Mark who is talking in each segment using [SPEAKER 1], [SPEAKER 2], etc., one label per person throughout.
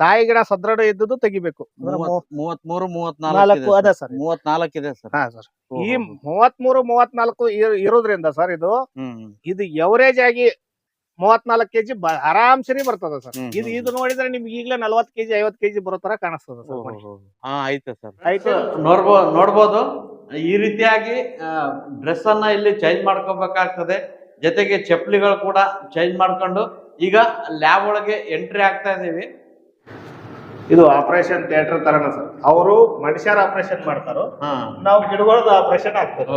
[SPEAKER 1] ತಾಯಿ ಗಿಡ ಸದೃಢ ಇದ್ದದ್ದು ತೆಗಿಬೇಕು.
[SPEAKER 2] ಮೂವತ್ಮೂರು
[SPEAKER 1] ನಾಲ್ಕು
[SPEAKER 2] ಮೂವತ್ನಾಲ್ಕು
[SPEAKER 1] ಅದ ಸರ್
[SPEAKER 2] ಮೂವತ್ನಾಲ್ಕು ಇದೆ ಸರ್.
[SPEAKER 1] ಹಾ ಸರ್. ಈ ಮೂವತ್ಮೂರು ಮೂವತ್ನಾಲ್ಕು ಇರ್- ಇರೋದ್ರಿಂದ ಸರ್ ಇದು ಇದು ಎವರೇಜ್ ಆಗಿ ಮೂವತ್ನಾಲ್ಕು ಕೆಜಿ ಆರಾಮ್ಸರಿ ಬರ್ತದ ಸರ್. ಇದು ಇದು ನೋಡಿದ್ರೆ ನಿಮ್ಗೆ ಈಗಲೇ ನಲ್ವತ್ ಕೆಜಿ ಐವತ್ ಕೆಜಿ ಬರೋ ತರ ಕಾಣಿಸ್ತದ ಸರ್.
[SPEAKER 2] ಹಾ ಐತೆ ಸರ್.
[SPEAKER 1] ಆಯ್ತು.
[SPEAKER 2] ನೋಡ್ಬೋದು ನೋಡ್ಬೋದು. ಈ ರೀತಿಯಾಗಿ ಡ್ರೆಸ್ ಅನ್ನ ಇಲ್ಲಿ ಚೇಂಜ್ ಮಾಡ್ಕೋಬೇಕಾಗ್ತದೆ. ಜೊತೆಗೆ ಚಪ್ಪಲಿಗಳು ಕೂಡ ಚೇಂಜ್ ಮಾಡ್ಕೊಂಡು ಈಗ ಲ್ಯಾಬ್ ಒಳಗೆ ಎಂಟ್ರಿ ಆಗ್ತಾ ಇದೀವಿ
[SPEAKER 1] ಇದು ಆಪರೇಷನ್ ಥಿಯೇಟರ್ ತರನ ಸರ್. ಅವರು ಮನುಷ್ಯರ ಆಪರೇಷನ್ ಮಾಡ್ತಾರೋ ನಾವು ಗಿಡಗಳದ್ದು ಆಪರೇಷನ್ ಆಗ್ತದೆ.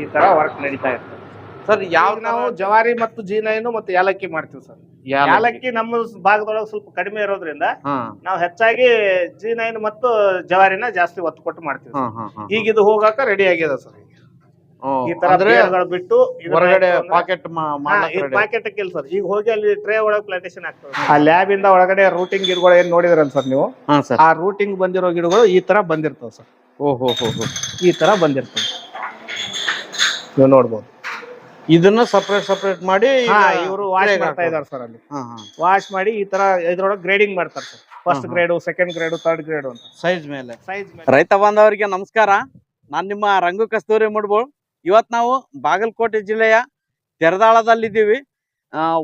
[SPEAKER 1] ಈ ತರ ವರ್ಕ್ ನಡೀತಾ ಇರ್ತದೆ.
[SPEAKER 2] ಸರ್ ಯಾವ
[SPEAKER 1] ನಾವು ಜವಾರಿ ಮತ್ತು ಜೀನೈನು ಮತ್ತು ಏಲಕ್ಕಿ ಮಾಡ್ತೀವಿ ಸರ್. ಏಲಕ್ಕಿ ನಮ್ಮ ಭಾಗದೊಳಗೆ ಸ್ವಲ್ಪ ಕಡಿಮೆ ಇರೋದ್ರಿಂದ ನಾವು ಹೆಚ್ಚಾಗಿ ಜೀನೈನ್ ಮತ್ತು ಜವಾರಿನ ಜಾಸ್ತಿ ಒತ್ತು ಕೊಟ್ಟು ಮಾಡ್ತೀವಿ ಈಗ ಇದು ಹೋಗಾಕ ರೆಡಿ ಆಗಿದೆ ಸರ್. ಈ ತರ
[SPEAKER 2] ಅಂದ್ರೆ
[SPEAKER 1] ಬೇರ್ಗಳು ಬಿಟ್ಟು ಇದನ್ನ
[SPEAKER 2] ಹೊರಗಡೆ
[SPEAKER 1] ಹಾಕು ಅಂದ್ರೆ-
[SPEAKER 2] ಪಾಕೆಟ್
[SPEAKER 1] ಹಾ, ಸರ್. ಈಗ ಹೋಗಿ ಅಲ್ಲಿ ಟ್ರೇ ಒಳಗೆ ಪ್ಲಾಂಟೇಶನ್ ಆಗ್ತದೆ ಆ ಲ್ಯಾಬ್ ಇಂದ ಒಳಗಡೆ ರೂಟಿಂಗ್ ಗಿಡಗಳು ಏನ್ ನೋಡಿದ್ರಲ್ಲ ಸರ್ ನೀವು?
[SPEAKER 2] ಹಾ ಸರ್.
[SPEAKER 1] ಆ ರೂಟಿಂಗ್ ಬಂದಿರೋ ಗಿಡಗಳು ಈ ತರ ಬಂದಿರ್ತವೆ ಸರ್.
[SPEAKER 2] ಓಹೋ ಹೋ ಹೋ ಹೋ.
[SPEAKER 1] ಈ ತರ ಬಂದಿರ್ತವೆ. ನೀವು ನೋಡ್ಬೋದು.
[SPEAKER 2] ಇದನ್ನ ಸಪ್ರೇಟ್ ಸಪರೇಟ್ ಮಾಡಿ ಈಗ
[SPEAKER 1] ಇವರು ವಾಶ್
[SPEAKER 2] tray ಗೆ
[SPEAKER 1] ಮಾಡ್ತಾ
[SPEAKER 2] ಹಾಕೋದು.
[SPEAKER 1] ಇದಾರೆ ಸರ್ ಅಲ್ಲಿ.
[SPEAKER 2] ಹಾ
[SPEAKER 1] ವಾಶ್ ಮಾಡಿ ಈ ತರ ಇದ್ರೊಳಗೆ ಗ್ರೇಡಿಂಗ್ ಮಾಡ್ತಾರೆ sir. First. Grade second grade third grade ಅಂತ.
[SPEAKER 2] ಸೈಜ್ ಮೇಲೆ.
[SPEAKER 1] ಸೈಜ್
[SPEAKER 2] ರೈತ ಬಾಂಧವರಿಗೆ ನಮಸ್ಕಾರ. ನಾನು ನಿಮ್ಮ ರಂಗು ಕಸ್ತೂರಿ ಮುಡ್ಬೋಳ್. ಇವತ್ ನಾವು ಬಾಗಲಕೋಟೆ ಜಿಲ್ಲೆಯ ತೆರದಾಳದಲ್ಲಿದ್ದೀವಿ.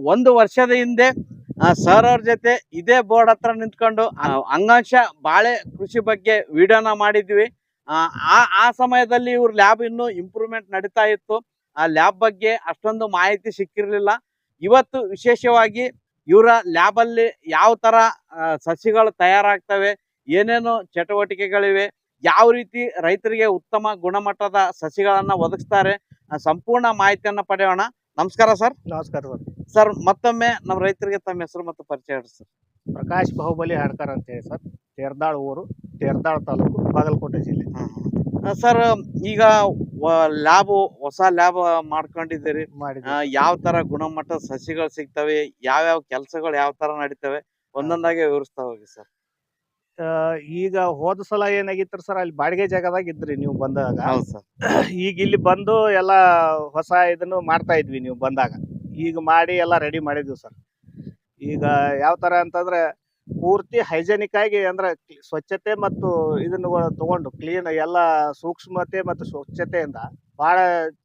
[SPEAKER 2] ಒಂದು ವರ್ಷದ ಹಿಂದೆ ಸರ್ ಅವ್ರ ಜೊತೆ ಇದೇ ಬೋರ್ಡ್ ಹತ್ರ ನಿಂತ್ಕೊಂಡು ಅಂಗಾಂಶ ಬಾಳೆ ಕೃಷಿ ಬಗ್ಗೆ ವಿಡಿಯೋನ ಮಾಡಿದ್ವಿ. ಆ, ಆ ಸಮಯದಲ್ಲಿ ಇವ್ರ ಲ್ಯಾಬ್ ಇನ್ನೂ ಇಂಪ್ರೂವ್ಮೆಂಟ್ ನಡೀತಾ ಇತ್ತು. ಆ ಲ್ಯಾಬ್ ಬಗ್ಗೆ ಅಷ್ಟೊಂದು ಮಾಹಿತಿ ಸಿಕ್ಕಿರಲಿಲ್ಲ. ಇವತ್ತು ವಿಶೇಷವಾಗಿ ಇವರ ಲ್ಯಾಬ್ ಅಲ್ಲಿ ಯಾವ ಆ, ಸಸಿಗಳು ತಯಾರಾಗ್ತವೆ ಏನೇನು ಚಟುವಟಿಕೆಗಳಿವೆ ಯಾವ ರೀತಿ ರೈತರಿಗೆ ಉತ್ತಮ ಗುಣಮಟ್ಟದ ಸಸಿಗಳನ್ನ ಒದಗಿಸ್ತಾರೆ ಸಂಪೂರ್ಣ ಮಾಹಿತಿಯನ್ನ ಪಡೆಯೋಣ. ನಮಸ್ಕಾರ ಸರ್.
[SPEAKER 1] ನಮಸ್ಕಾರ ಸರ್.
[SPEAKER 2] ಸರ್ ಮತ್ತೊಮ್ಮೆ ನಮ್ಮ ರೈತರಿಗೆ ತಮ್ಮ ಹೆಸರು ಮತ್ತು ಪರಿಚಯ ಹೇಳಿ ಸರ್.
[SPEAKER 1] ಪ್ರಕಾಶ್ ಬಾಹುಬಲಿ ಹಾಡ್ಕರ್ ಅಂತ ಹೇಳಿ ಸರ್. ತೇರ್ದಾಳ್ ಊರು ತೇರ್ದಾಳ್ ತಾಲೂಕು ಬಾಗಲಕೋಟೆ ಜಿಲ್ಲೆ.
[SPEAKER 2] ಸರ್ ಈಗ ಲ್ಯಾಬ್ ಹೊಸ ಲ್ಯಾಬ್ ಮಾಡ್ಕೊಂಡಿದ್ದೀರಿ. ಯಾವ ತರ ಗುಣಮಟ್ಟದ ಸಸಿಗಳು ಸಿಗ್ತವೆ ಯಾವ್ಯಾವ ಕೆಲಸಗಳು ಯಾವ ತರ ನಡೀತವೆ ಒಂದೊಂದಾಗಿ ವಿವರಿಸ್ತಾ ಹೋಗಿ ಸರ್.
[SPEAKER 1] ಈಗ ಹೋದ ಸಲ ಏನಾಗಿತ್ತು ಸರ್? ಅಲ್ಲಿ ಬಾಡಿಗೆ ಜಾಗದಾಗ ಇದ್ರಿ ನೀವು ಬಂದಾಗ.
[SPEAKER 2] ಹೌದು ಸರ್.
[SPEAKER 1] ಈಗ ಇಲ್ಲಿ ಬಂದು ಎಲ್ಲ ಹೊಸ ಇದನ್ನು ಮಾಡ್ತಾ ಇದ್ವಿ ನೀವು ಬಂದಾಗ. ಈಗ ಮಾಡಿ ಎಲ್ಲ ರೆಡಿ ಮಾಡಿದ್ವಿ ಸರ್. ಈಗ ಯಾವ ತರ ಅಂತಂದ್ರೆ ಪೂರ್ತಿ ಹೈಜೆನಿಕ್ ಆಗಿ ಅಂದ್ರೆ ಸ್ವಚ್ಛತೆ ಮತ್ತು ಇದನ್ನು ತಗೊಂಡು ಕ್ಲೀನ್ ಎಲ್ಲ ಸೂಕ್ಷ್ಮತೆ ಮತ್ತು ಸ್ವಚ್ಛತೆಯಿಂದ ಬಹಳ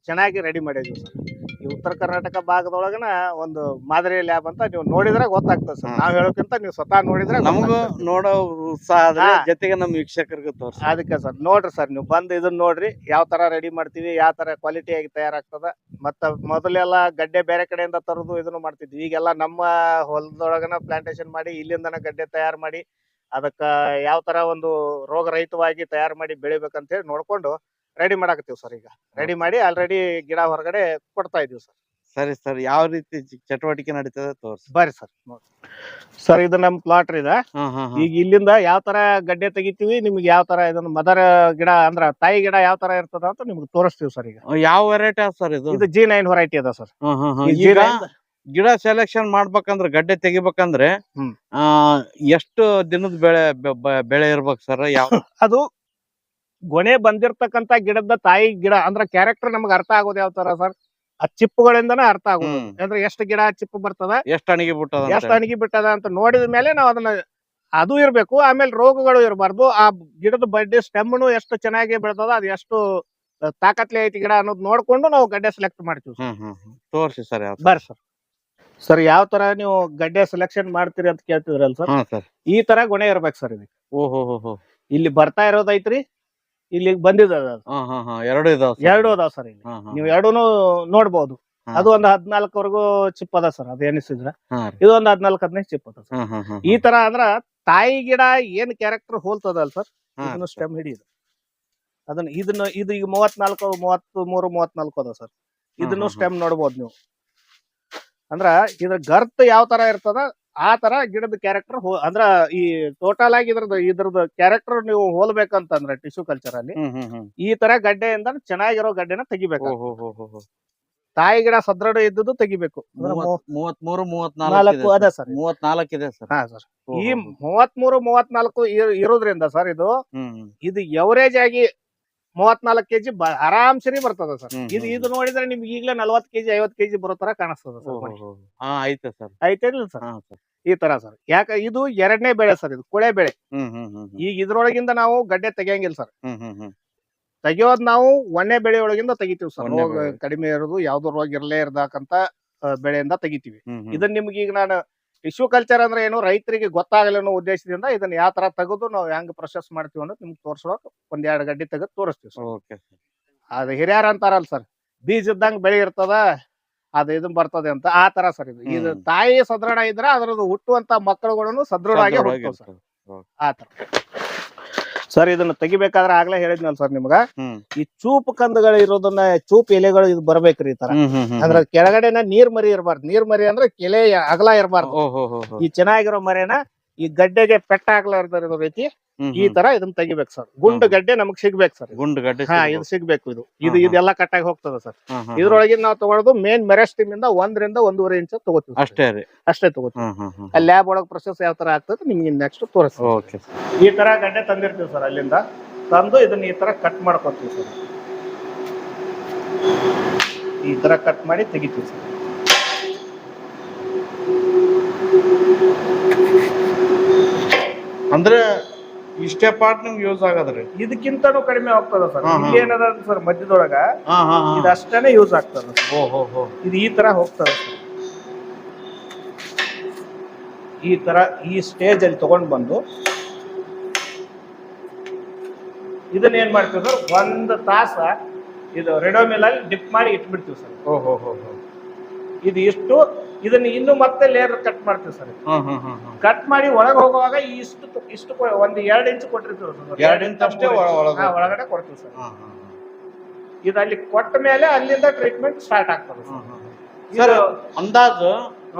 [SPEAKER 1] ಚೆನ್ನಾಗಿ ರೆಡಿ ಮಾಡಿದ್ವಿ ಸರ್. ಈ ಉತ್ತರ ಕರ್ನಾಟಕ ಭಾಗದೊಳಗನ ಒಂದು ಮಾದರಿ ಲ್ಯಾಬ್ ಅಂತ ನೀವು ನೋಡಿದ್ರೆ ಗೊತ್ತಾಗ್ತದೆ ಸರ್. ನಾವು ಹೇಳೋಕ್ಕಿಂತ ನೀವು ಸ್ವತಃ ನೋಡಿದ್ರೆ
[SPEAKER 2] ನಮಗೂ ನೋಡೋ ಉತ್ಸಾಹ ಆದ್ರೆ
[SPEAKER 1] ಹಾ.
[SPEAKER 2] ಜೊತೆಗೆ ನಮ್ಮ ವೀಕ್ಷಕರಿಗೆ ತೋರ್ಸ.
[SPEAKER 1] ಅದಕ್ಕೆ ಸರ್ ನೋಡ್ರಿ ಸರ್ ನೀವು ಬಂದು ಇದನ್ನ ನೋಡ್ರಿ ಯಾವ ತರ ರೆಡಿ ಮಾಡ್ತೀವಿ ಯಾವ ತರ ಕ್ವಾಲಿಟಿ ಆಗಿ ತಯಾರಾಗ್ತದ. ಮತ್ತ ಮೊದಲೆಲ್ಲ ಗಡ್ಡೆ ಬೇರೆ ಕಡೆಯಿಂದ ತರದು ಇದನ್ನು ಮಾಡ್ತಿದ್ವಿ. ಈಗೆಲ್ಲ ನಮ್ಮ ಹೊಲದೊಳಗನ ಪ್ಲಾಂಟೇಶನ್ ಮಾಡಿ ಇಲ್ಲಿಂದನ ಗಡ್ಡೆ ತಯಾರು ಮಾಡಿ ಅದಕ್ಕ ಯಾವ ತರ ಒಂದು ರೋಗರಹಿತವಾಗಿ ತಯಾರು ಮಾಡಿ ಬೆಳಿಬೇಕಂತ ಹೇಳಿ ನೋಡ್ಕೊಂಡು ರೆಡಿ ಮಾಡಾಕತ್ತೀವಿ ಸರ್ ಈಗ. ರೆಡಿ ಮಾಡಿ ಆಲ್ರೆಡಿ ಗಿಡ ಹೊರಗಡೆ ಕೊಡ್ತಾ ಇದೀವಿ ಸರ್.
[SPEAKER 2] ಸರಿ ಸರ್ ಯಾವ ರೀತಿ ಚಟುವಟಿಕೆ ನಡೀತದೆ ತೋರಿಸಿ.
[SPEAKER 1] ಬರ್ರಿ ಸರ್ ಸರ್ ಇದು ನಮ್ ಪ್ಲಾಟ್ ಇದೆ. ಈಗ ಇಲ್ಲಿಂದ ಯಾವ ತರ ಗಡ್ಡೆ ತೆಗಿತೀವಿ ನಿಮ್ಗೆ ಯಾವ ತರ ಇದನ್ನ ಮದರ್ ಗಿಡ ಅಂದ್ರ ತಾಯಿ ಗಿಡ ಯಾವ ತರ ಇರ್ತದ ಅಂತ ನಿಮ್ಗೆ ತೋರಿಸ್ತೀವಿ ಸರ್ ಈಗ.
[SPEAKER 2] ಯಾವ ವೆರೈಟಿ ಸರ್ ಇದು?
[SPEAKER 1] ಇದು ಜಿ ನೈನ್ ವೆರೈಟಿ ಅದ ಸರ್.
[SPEAKER 2] ಈಗ ಗಿಡ ಸೆಲೆಕ್ಷನ್ ಮಾಡ್ಬೇಕಂದ್ರೆ ಗಡ್ಡೆ ತೆಗಿಬೇಕಂದ್ರೆ. ಎಷ್ಟು ದಿನದ ಬೆಳೆ ಬೆಳೆ ಇರ್ಬೇಕು ಸರ್? ಯಾವ
[SPEAKER 1] ಅದು ಗೊನೆ ಬಂದಿರ್ತಕ್ಕಂತ ಗಿಡದ ತಾಯಿ ಗಿಡ ಅಂದ್ರ ಕ್ಯಾರೆಕ್ಟರ್ ನಮ್ಗೆ ಅರ್ಥ ಆಗೋದು ಯಾವ ತರ ಸರ್? ಆ ಚಿಪ್ಪುಗಳಿಂದನೇ ಅರ್ಥ ಆಗೋದು.
[SPEAKER 2] ಹ್ಮ್.
[SPEAKER 1] ಅಂದ್ರೆ ಎಷ್ಟು ಗಿಡ ಚಿಪ್ಪು ಬರ್ತದ?
[SPEAKER 2] ಎಷ್ಟು ಅಣಿಗೆ ಬಿಟ್ಟದ
[SPEAKER 1] ಎಷ್ಟು ಅಣಗಿ ಬಿಟ್ಟದ ಅಂತ ನೋಡಿದ ಮೇಲೆ ನಾವು ಅದನ್ನ ಅದು ಇರ್ಬೇಕು ಆಮೇಲೆ ರೋಗಗಳು ಇರಬಾರ್ದು. ಆ ಗಿಡದ ಬಡ್ಡಿ ಸ್ಟೆಮ್ನು ಎಷ್ಟು ಚೆನ್ನಾಗಿ ಬೆಳ್ತದ ಅದು ಎಷ್ಟು ತಾಕತ್ಲೆ ಐತಿ ಗಿಡ ಅನ್ನೋದು ನೋಡ್ಕೊಂಡು ನಾವು ಗಡ್ಡೆ ಸೆಲೆಕ್ಟ್ ಮಾಡ್ತೀವಿ
[SPEAKER 2] ಹ್ಮ್ ಹ್ಮ್ ಹ್ಮ್. ತೋರ್ಸಿ ಸರ್ ಯಾವ
[SPEAKER 1] ಬರ್ರಿ ಸರ್. ಸರ್ ಯಾವ ತರ ನೀವು ಗಡ್ಡೆ ಸೆಲೆಕ್ಷನ್ ಮಾಡ್ತೀರಿ ಅಂತ ಕೇಳ್ತಿದ್ರಲ್ಲ ಸರ್?
[SPEAKER 2] ಹಾ ಸರ್.
[SPEAKER 1] ಈ ತರ ಗೊಣೆ ಇರ್ಬೇಕು ಸರ್ ಇದಕ್ಕೆ.
[SPEAKER 2] ಓಹೋ ಹೋ ಹೋ
[SPEAKER 1] ಇಲ್ಲಿ ಬರ್ತಾ ಇರೋದೈತ್ರಿ ಇಲ್ಲಿ ಬಂದಿದ
[SPEAKER 2] ಹಾ ಹಾ ಹಾ ಎರಡು ಇದಾವ
[SPEAKER 1] ಎರಡು ಅದಾವ ಸರ್ ಇಲ್ಲಿ. ನೀವು ಎರಡೂನು ನೋಡ್ಬೋದು. ಅದು ಒಂದ್ ಹದ್ನಾಲ್ಕವರೆಗೂ ಚಿಪ್ ಅದ ಸರ್ ಅದ ಎನಿಸಿದ್ರ
[SPEAKER 2] ಇದೊಂದ್
[SPEAKER 1] ಇದು ಒಂದು ಹದ್ನಾಲ್ಕು ಹದಿನೈದು ಚಿಪ್ ಅದ ಸರ್ ಈ ತರ ಅಂದ್ರ ತಾಯಿ ಗಿಡ ಏನ್ ಕ್ಯಾರೆಕ್ಟರ್ ಹೋಲ್ತದಲ್ ಸರ್. ಇದನ್ನು ಸ್ಟೆಮ್ ಹಿಡಿಯುದು. ಅದನ್ನ ಇದನ್ನ ಇದು ಈಗ ಮೂವತ್ನಾಲ್ಕು ಮೂವತ್ತು ಮೂರು ಮೂವತ್ನಾಲ್ಕು ಅದ ಸರ್ ಇದನ್ನು. ಸ್ಟೆಮ್ ನೋಡ್ಬೋದು ನೀವು. ಅಂದ್ರ ಇದ್ರ ಗರ್ತ್ ಯಾವ ತರ ಇರ್ತದ? ಆ ತರ ಗಿಡದ ಕ್ಯಾರೆಕ್ಟರ್ ಅಂದ್ರ ಈ ಟೋಟಲ್ ಆಗಿ ಇದ್ರದ್ದು ಇದ್ರದ್ದು ಕ್ಯಾರೆಕ್ಟರ್ ನೀವು ಹೋಲ್ಬೇಕಂತಂದ್ರೆ ಟಿಶ್ಯೂ ಕಲ್ಚರ್ ಅಲ್ಲಿ ಈ ತರ ಗಡ್ಡೆಯಿಂದ ಚೆನ್ನಾಗಿರೋ ಗಡ್ಡೆನ ತೆಗಿಬೇಕು. ತಾಯಿ ಗಿಡ ಸದೃಢ ಇದ್ದದ್ದು ತೆಗಿಬೇಕು.
[SPEAKER 2] ಮೂವತ್ಮೂರು
[SPEAKER 1] ನಾಲ್ಕು
[SPEAKER 2] ಮೂವತ್ನಾಲ್ಕು
[SPEAKER 1] ಅದ ಸರ್.
[SPEAKER 2] ಮೂವತ್ನಾಲ್ಕು ಇದೆ ಸರ್.
[SPEAKER 1] ಹಾ ಸರ್. ಈ ಮೂವತ್ಮೂರು ಮೂವತ್ನಾಲ್ಕು ಇರ್- ಇರೋದ್ರಿಂದ ಸರ್ ಇದು ಇದು ಎವರೇಜ್ ಆಗಿ ಮೂವತ್ನಾಲ್ಕು ಕೆಜಿ ಆರಾಮ್ ಸರಿ ಬರ್ತದ ಸರ್.
[SPEAKER 2] ಹ್ಮ್,
[SPEAKER 1] ಇದು
[SPEAKER 2] ಹ್ಮ್,
[SPEAKER 1] ಇದು ನೋಡಿದ್ರೆ ನಿಮ್ಗೆ ಈಗಲೇ ನಲ್ವತ್ತು ಕೆಜಿ ಐವತ್ತು ಕೆಜಿ ಬರೋ ತರ ಕಾಣಿಸ್ತದ ಸರ್.
[SPEAKER 2] ಹಾ ಐತೆ ಸರ್.
[SPEAKER 1] ಐತೇನಿಲ್ಲ ಸರ್?
[SPEAKER 2] ಹಾ ಸರ್.
[SPEAKER 1] ಈ ತರ ಸರ್. ಯಾಕ ಇದು ಎರಡನೇ ಬೆಳೆ ಸರ್ ಇದು ಕೊಳೆ ಬೆಳೆ.
[SPEAKER 2] ಹ್ಮ್ ಹ್ಮ್ ಹ್ಮ್ ಹ್ಮ್.
[SPEAKER 1] ಈಗ ಇದ್ರೊಳಗಿಂದ ನಾವು ಗಡ್ಡೆ ತೆಗಿಯಂಗಿಲ್ಲ ಸರ್.
[SPEAKER 2] ಹ್ಮ್ ಹ್ಮ್ ಹಮ್.
[SPEAKER 1] ತೆಗಿಯೋದ್ ನಾವು ಒಣ್ಣೆ ಬೆಳೆ ಒಳಗಿಂದ ತೆಗಿತೀವಿ ಸರ್.
[SPEAKER 2] ಒಣ್ಣೆ
[SPEAKER 1] ರೋಗ
[SPEAKER 2] ಬೆಳೆ.
[SPEAKER 1] ಕಡಿಮೆ ಇರೋದು ಯಾವ್ದು ರೋಗ ಇರಲೇ ಇರ್ದಾಕಂತ ಆ, ಬೆಳೆಯಿಂದ ತೆಗಿತೀವಿ.
[SPEAKER 2] ಹ್ಮ್ ಹ್ಮ್.
[SPEAKER 1] ಇದನ್ನ ನಿಮ್ಗೆ ಈಗ ನಾನು ಟಿಶ್ಯೂ ಕಲ್ಚರ್ ಅಂದ್ರೆ ಏನು ರೈತರಿಗೆ ಗೊತ್ತಾಗಲಿ ಅನ್ನೋ ಉದ್ದೇಶದಿಂದ ಇದನ್ನ ಯಾವ ತರ ತೆಗೆದು ನಾವು ಹೆಂಗ್ ಪ್ರೊಸೆಸ್ ಮಾಡ್ತೀವಿ ಅನ್ನೋದು ನಿಮ್ಗೆ ತೋರ್ಸೋಕ್ ಒಂದ್ ಎರಡು ಗಡ್ಡೆ ತೆಗೆದು ತೋರಿಸ್ತೀವಿ ಸರ್.
[SPEAKER 2] ಓಕೆ
[SPEAKER 1] ಅದು ಹಿರಿಯರ್ ಅಂತಾರಲ್ಲ ಸರ್ ಬೀಜ ಇದ್ದಂಗ ಬೆಳೆ ಇರ್ತದ ಅದು ಇದನ್ ಬರ್ತದೆ ಅಂತ ಆ ತರ ಸರ್ ಇದು. ಇದು ತಾಯಿ ಸದೃಢ ಇದ್ರೆ ಅದ್ರದ್ದು ಹುಟ್ಟುವಂತ ಮಕ್ಕಳುಗಳನ್ನು ಸದೃಢವಾಗಿ ಹುಟ್ಟುತ್ತವೆ ಸರ್. ಆ ತರ. ಸರ್ ಇದನ್ನ ತೆಗಿಬೇಕಾದ್ರೆ ಆಗ್ಲೇ ಹೇಳಿದ್ನಲ್ಲ ಸರ್ ನಿಮ್ಗ? ಈ ಚೂಪ್ ಕಂದಗಳು ಇರೋದನ್ನ ಚೂಪ್ ಎಲೆಗಳು ಇದು ಬರ್ಬೇಕ್ರಿ ಈ ತರ. ಅಂದ್ರೆ ಕೆಳಗಡೆನ ನೀರ್ ಮರಿ ಇರಬಾರ್ದು. ನೀರ್ ಮರಿ ಅಂದ್ರೆ ಕೆಲೆ ಅಗಲ ಇರಬಾರ್ದು. ಈ ಚೆನ್ನಾಗಿರೋ ಮರಿನ ಈ ಗಡ್ಡೆಗೆ ಪೆಟ್ಟ ಹಾಕ್ಲಾರ್ದಿರೋ ರೀತಿ ಈ ತರ ಇದನ್ನ ತೆಗಿಬೇಕು ಸರ್ ಗುಂಡು. ಗಡ್ಡೆ ನಮಗ್ ಸಿಗ್ಬೇಕು ಸರ್
[SPEAKER 2] ಗುಂಡು ಗಡ್ಡೆ
[SPEAKER 1] ಹಾ. ಇದು ಸಿಗ್ಬೇಕು ಇದು. ಇದು
[SPEAKER 2] ಇದೆಲ್ಲ ಕಟ್
[SPEAKER 1] ಆಗಿ ಕಟ್ಟಾಗಿ ಹೋಗ್ತದೆ ಸರ್. ಇದ್ರೊಳಗಿನ ನಾವು ತಗೊಳ್ಳೋದು ಮೇನ್ ಮೆರೆಸ್ಟಿಮ್ ಇಂದ ಒಂದರಿಂದ ಒಂದೂವರೆ ಇಂಚ್ ತಗೋತೀವಿ
[SPEAKER 2] ಅಷ್ಟೇ ರೀ.
[SPEAKER 1] ಅಷ್ಟೇ ತಗೋತೀವಿ. ಲ್ಯಾಬ್ ಒಳಗ್ ಪ್ರೊಸೆಸ್ ಯಾವ ತರ ಆಗ್ತದೆ ನಿಮ್ಗೆ ನೆಕ್ಸ್ಟ್ ತೋರಿಸ್ತೀವಿ ಈ ತರ ಗಡ್ಡೆ ತಂದಿರ್ತೀವಿ ಸರ್ ಅಲ್ಲಿಂದ. ತಂದು ಇದನ್ನ ಈ ತರ ಕಟ್ ಮಾಡ್ಕೊತೀವಿ ಸರ್ ಈ ತರ ಕಟ್ ಮಾಡಿ ತೆಗಿತೀವಿ ಸರ್
[SPEAKER 2] ಅಂದ್ರೆ ಇಷ್ಟೇ ಪಾರ್ಟ್ ನಿಮ್ಗೆ ಯೂಸ್ ಆಗದ್ರಿ.
[SPEAKER 1] ಇದಕ್ಕಿಂತನೂ ಕಡಿಮೆ ಆಗ್ತದ ಸರ್. ಏನದ ಸರ್ ಮಧ್ಯದೊಳಗ ಅಷ್ಟೇನೆ ಯೂಸ್ ಆಗ್ತದ ಇದು ಈ ತರ ಹೋಗ್ತದ ಈ ತರ ಈ ಸ್ಟೇಜ್ ಅಲ್ಲಿ ತಗೊಂಡ್ ಬಂದು ಇದನ್ನ ಏನ್ ಮಾಡ್ತೀವಿ ಸರ್ ಒಂದು ತಾಸ ಇದು ರೆಡೋಮಿಲ್ ಅಲ್ಲಿ ಡಿಪ್ ಮಾಡಿ ಇಟ್ಬಿಡ್ತೀವಿ ಸರ್.
[SPEAKER 2] ಓ ಹೋ ಹೋ ಹೋ.
[SPEAKER 1] ಇದು ಇಷ್ಟು ಇದನ್ನ ಇನ್ನು ಮತ್ತೆ ಲೇಯರ್ ಕಟ್ ಮಾಡ್ತೀವಿ ಸರ್. ಕಟ್ ಮಾಡಿ ಒಳಗೆ ಹೋಗುವಾಗ ಇಷ್ಟು ಇಷ್ಟು ಒಂದು ಎರಡು ಇಂಚ್ ಕೊಟ್ಟಿರ್ತೀವಿ
[SPEAKER 2] ಎರಡು ಇಂಚ್ ಅಷ್ಟೇ ಒಳ- ಒಳಗೆ
[SPEAKER 1] ಒಳಗಡೆ ಕೊಡ್ತೀವಿ ಸರ್. ಇದು ಅಲ್ಲಿ ಕೊಟ್ಟ ಮೇಲೆ ಅಲ್ಲಿಂದ ಟ್ರೀಟ್ಮೆಂಟ್ ಸ್ಟಾರ್ಟ್ ಆಗ್ತದೆ ಸರ್.
[SPEAKER 2] ಅಂದಾಜು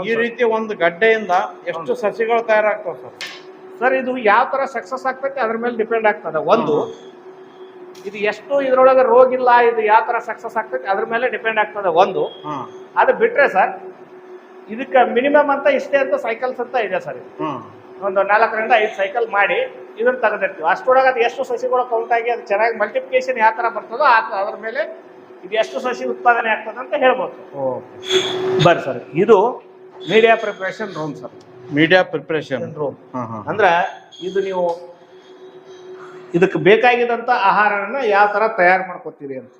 [SPEAKER 2] ಈ ರೀತಿ ಒಂದು ಗಡ್ಡೆಯಿಂದ ಎಷ್ಟು. ಸಸಿಗಳು ತಯಾರಾಗ್ತವೆ ಸರ್?
[SPEAKER 1] ಸರ್ ಇದು ಯಾವ ತರ ಸಕ್ಸಸ್ ಆಗ್ತೈತೆ ಅದ್ರ ಮೇಲೆ ಡಿಪೆಂಡ್ ಆಗ್ತದೆ. ಒಂದು ಇದು ಎಷ್ಟು ಇದ್ರೊಳಗೆ ರೋಗ ಇಲ್ಲ ಇದು ಯಾವ ತರ ಸಕ್ಸಸ್ ಆಗ್ತೈತೆ ಅದ್ರ ಮೇಲೆ ಡಿಪೆಂಡ್ ಆಗ್ತದೆ. ಒಂದು ಅದು ಬಿಟ್ರೆ ಸರ್ ಇದಕ್ಕೆ ಮಿನಿಮಮ್ ಅಂತ ಇಷ್ಟೇ ಅಂತ ಸೈಕಲ್ಸ್ ಅಂತ ಇದೆ ಸರ್ ಒಂದು ನಾಲ್ಕರಿಂದ ಐದು ಸೈಕಲ್ ಮಾಡಿ ಇದನ್ನ ತೆಗೆದಿರ್ತೀವಿ. ಅಷ್ಟೊಳಗೆ ಅದು ಎಷ್ಟು ಸಸಿಗಳು ಕೌಂಟ್ ಆಗಿ ಅದು ಚೆನ್ನಾಗಿ ಮಲ್ಟಿಪ್ಲಿಕೇಶನ್ ಯಾವ ಥರ ಬರ್ತದೋ ಆ ಅದ್ರ ಮೇಲೆ ಇದು ಎಷ್ಟು ಸಸಿ ಉತ್ಪಾದನೆ ಆಗ್ತದೆ ಅಂತ ಹೇಳ್ಬೋದು. ಬರ್ರಿ ಸರ್ ಇದು media preparation room sir.
[SPEAKER 2] Media preparation
[SPEAKER 1] room ಅಂದ್ರೆ ಇದು ನೀವು ಇದಕ್ಕೆ ಬೇಕಾಗಿದ್ದಂಥ ಆಹಾರನ ಯಾವ ಥರ ತಯಾರು ಮಾಡ್ಕೋತೀರಿ ಅಂತ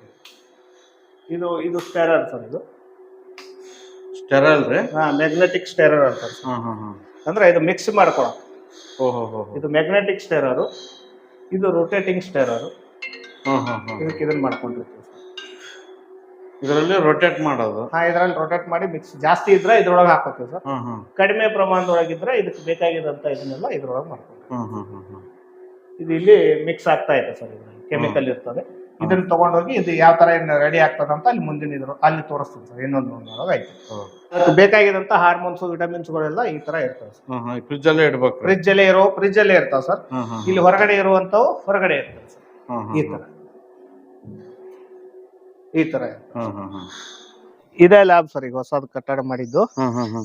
[SPEAKER 1] ಇದು ಇದು ಸ್ಟೆರರ್ ಸರ್ ಇದು.
[SPEAKER 2] ಸ್ಟೆರಲ್ ರೀ?
[SPEAKER 1] ಮ್ಯಾಗ್ನೆಟಿಕ್ ಸ್ಟೆರರ್ ಅಂತಾರೆ sir.
[SPEAKER 2] ಹಾ ಹಾ ಹಾ.
[SPEAKER 1] ಅಂದ್ರೆ ಇದು ಮಿಕ್ಸ್ ಮಾಡ್ಕೊಳ
[SPEAKER 2] ಓ ಹೋ ಹೋ ಹೋ.
[SPEAKER 1] ಇದು ಮ್ಯಾಗ್ನೆಟಿಕ್ ಸ್ಟೆರರು ಇದು ರೊಟೇಟಿಂಗ್ ಸ್ಟೆರರು
[SPEAKER 2] ಹಾ ಹಾ ಹಾ
[SPEAKER 1] ಇದಕ್ಕೆ ಇದನ್ನ ಮಾಡ್ಕೊಂಡಿರ್ತೀವಿ.
[SPEAKER 2] ಇದರಲ್ಲಿ ರೊಟೇಟ್ ಮಾಡೋದು?
[SPEAKER 1] ಹಾ ಇದ್ರಲ್ಲಿ ರೊಟೇಟ್ ಮಾಡಿ ಮಿಕ್ಸ್ ಜಾಸ್ತಿ ಇದ್ರೆ ಇದ್ರೊಳಗೆ ಹಾಕೋತೀವಿ ಸರ್
[SPEAKER 2] ಹಾ ಹಾ.
[SPEAKER 1] ಕಡಿಮೆ ಪ್ರಮಾಣದೊಳಗಿದ್ರೆ ಇದಕ್ಕೆ ಬೇಕಾಗಿದ್ದಂತ ಇದನ್ನೆಲ್ಲ ಇದ್ರೊಳಗೆ
[SPEAKER 2] ಹಾ ಹಾ ಹಾ ಹಾ.
[SPEAKER 1] ಇದು ಇಲ್ಲಿ ಮಿಕ್ಸ್ ಆಗ್ತಾ ಇದೆ ಸರ್ ಇದ್ರಲ್ಲಿ ಕೆಮಿಕಲ್ ಇರ್ತದೆ. ಇದನ್ನ ತಗೊಂಡೋಗಿ ಇದು ಯಾವ ತರ ರೆಡಿ ಆಗ್ತದ ಅಂತ ಅಲ್ಲಿ ಮುಂದಿನ ಇದ್ರು ಅಲ್ಲಿ ತೋರಿಸ್ತೀನಿ ಸರ್ ಇನ್ನೊಂದು ಒಂದೊಳಗೆ ಆಯ್ತು. ಅದಕ್ಕೆ ಬೇಕಾಗಿದ್ದಂತ ಹಾರ್ಮೋನ್ಸ್ ವಿಟಮಿನ್ಸ್ ಗಳೆಲ್ಲ ಈ ತರ ಇರ್ತವೆ ಸರ್.
[SPEAKER 2] ಹಾ ಫ್ರಿಜ್ ಅಲ್ಲೇ ಇಡಬೇಕು.
[SPEAKER 1] ಫ್ರಿಜ್ ಅಲ್ಲೇ ಇರೋ ಫ್ರಿಜ್ ಅಲ್ಲೇ ಇರ್ತಾವ ಸರ್. ಇಲ್ಲಿ ಹೊರಗಡೆ ಇರುವಂತವು ಹೊರಗಡೆ ಇರ್ತವೆ ಸರ್. ಈ ತರ. ಈ ತರ ಇದೇ ಲ್ಯಾಬ್ ಸರ್ ಈಗ ಹೊಸದ್ ಕಟ್ಟಡ ಮಾಡಿದ್ದು.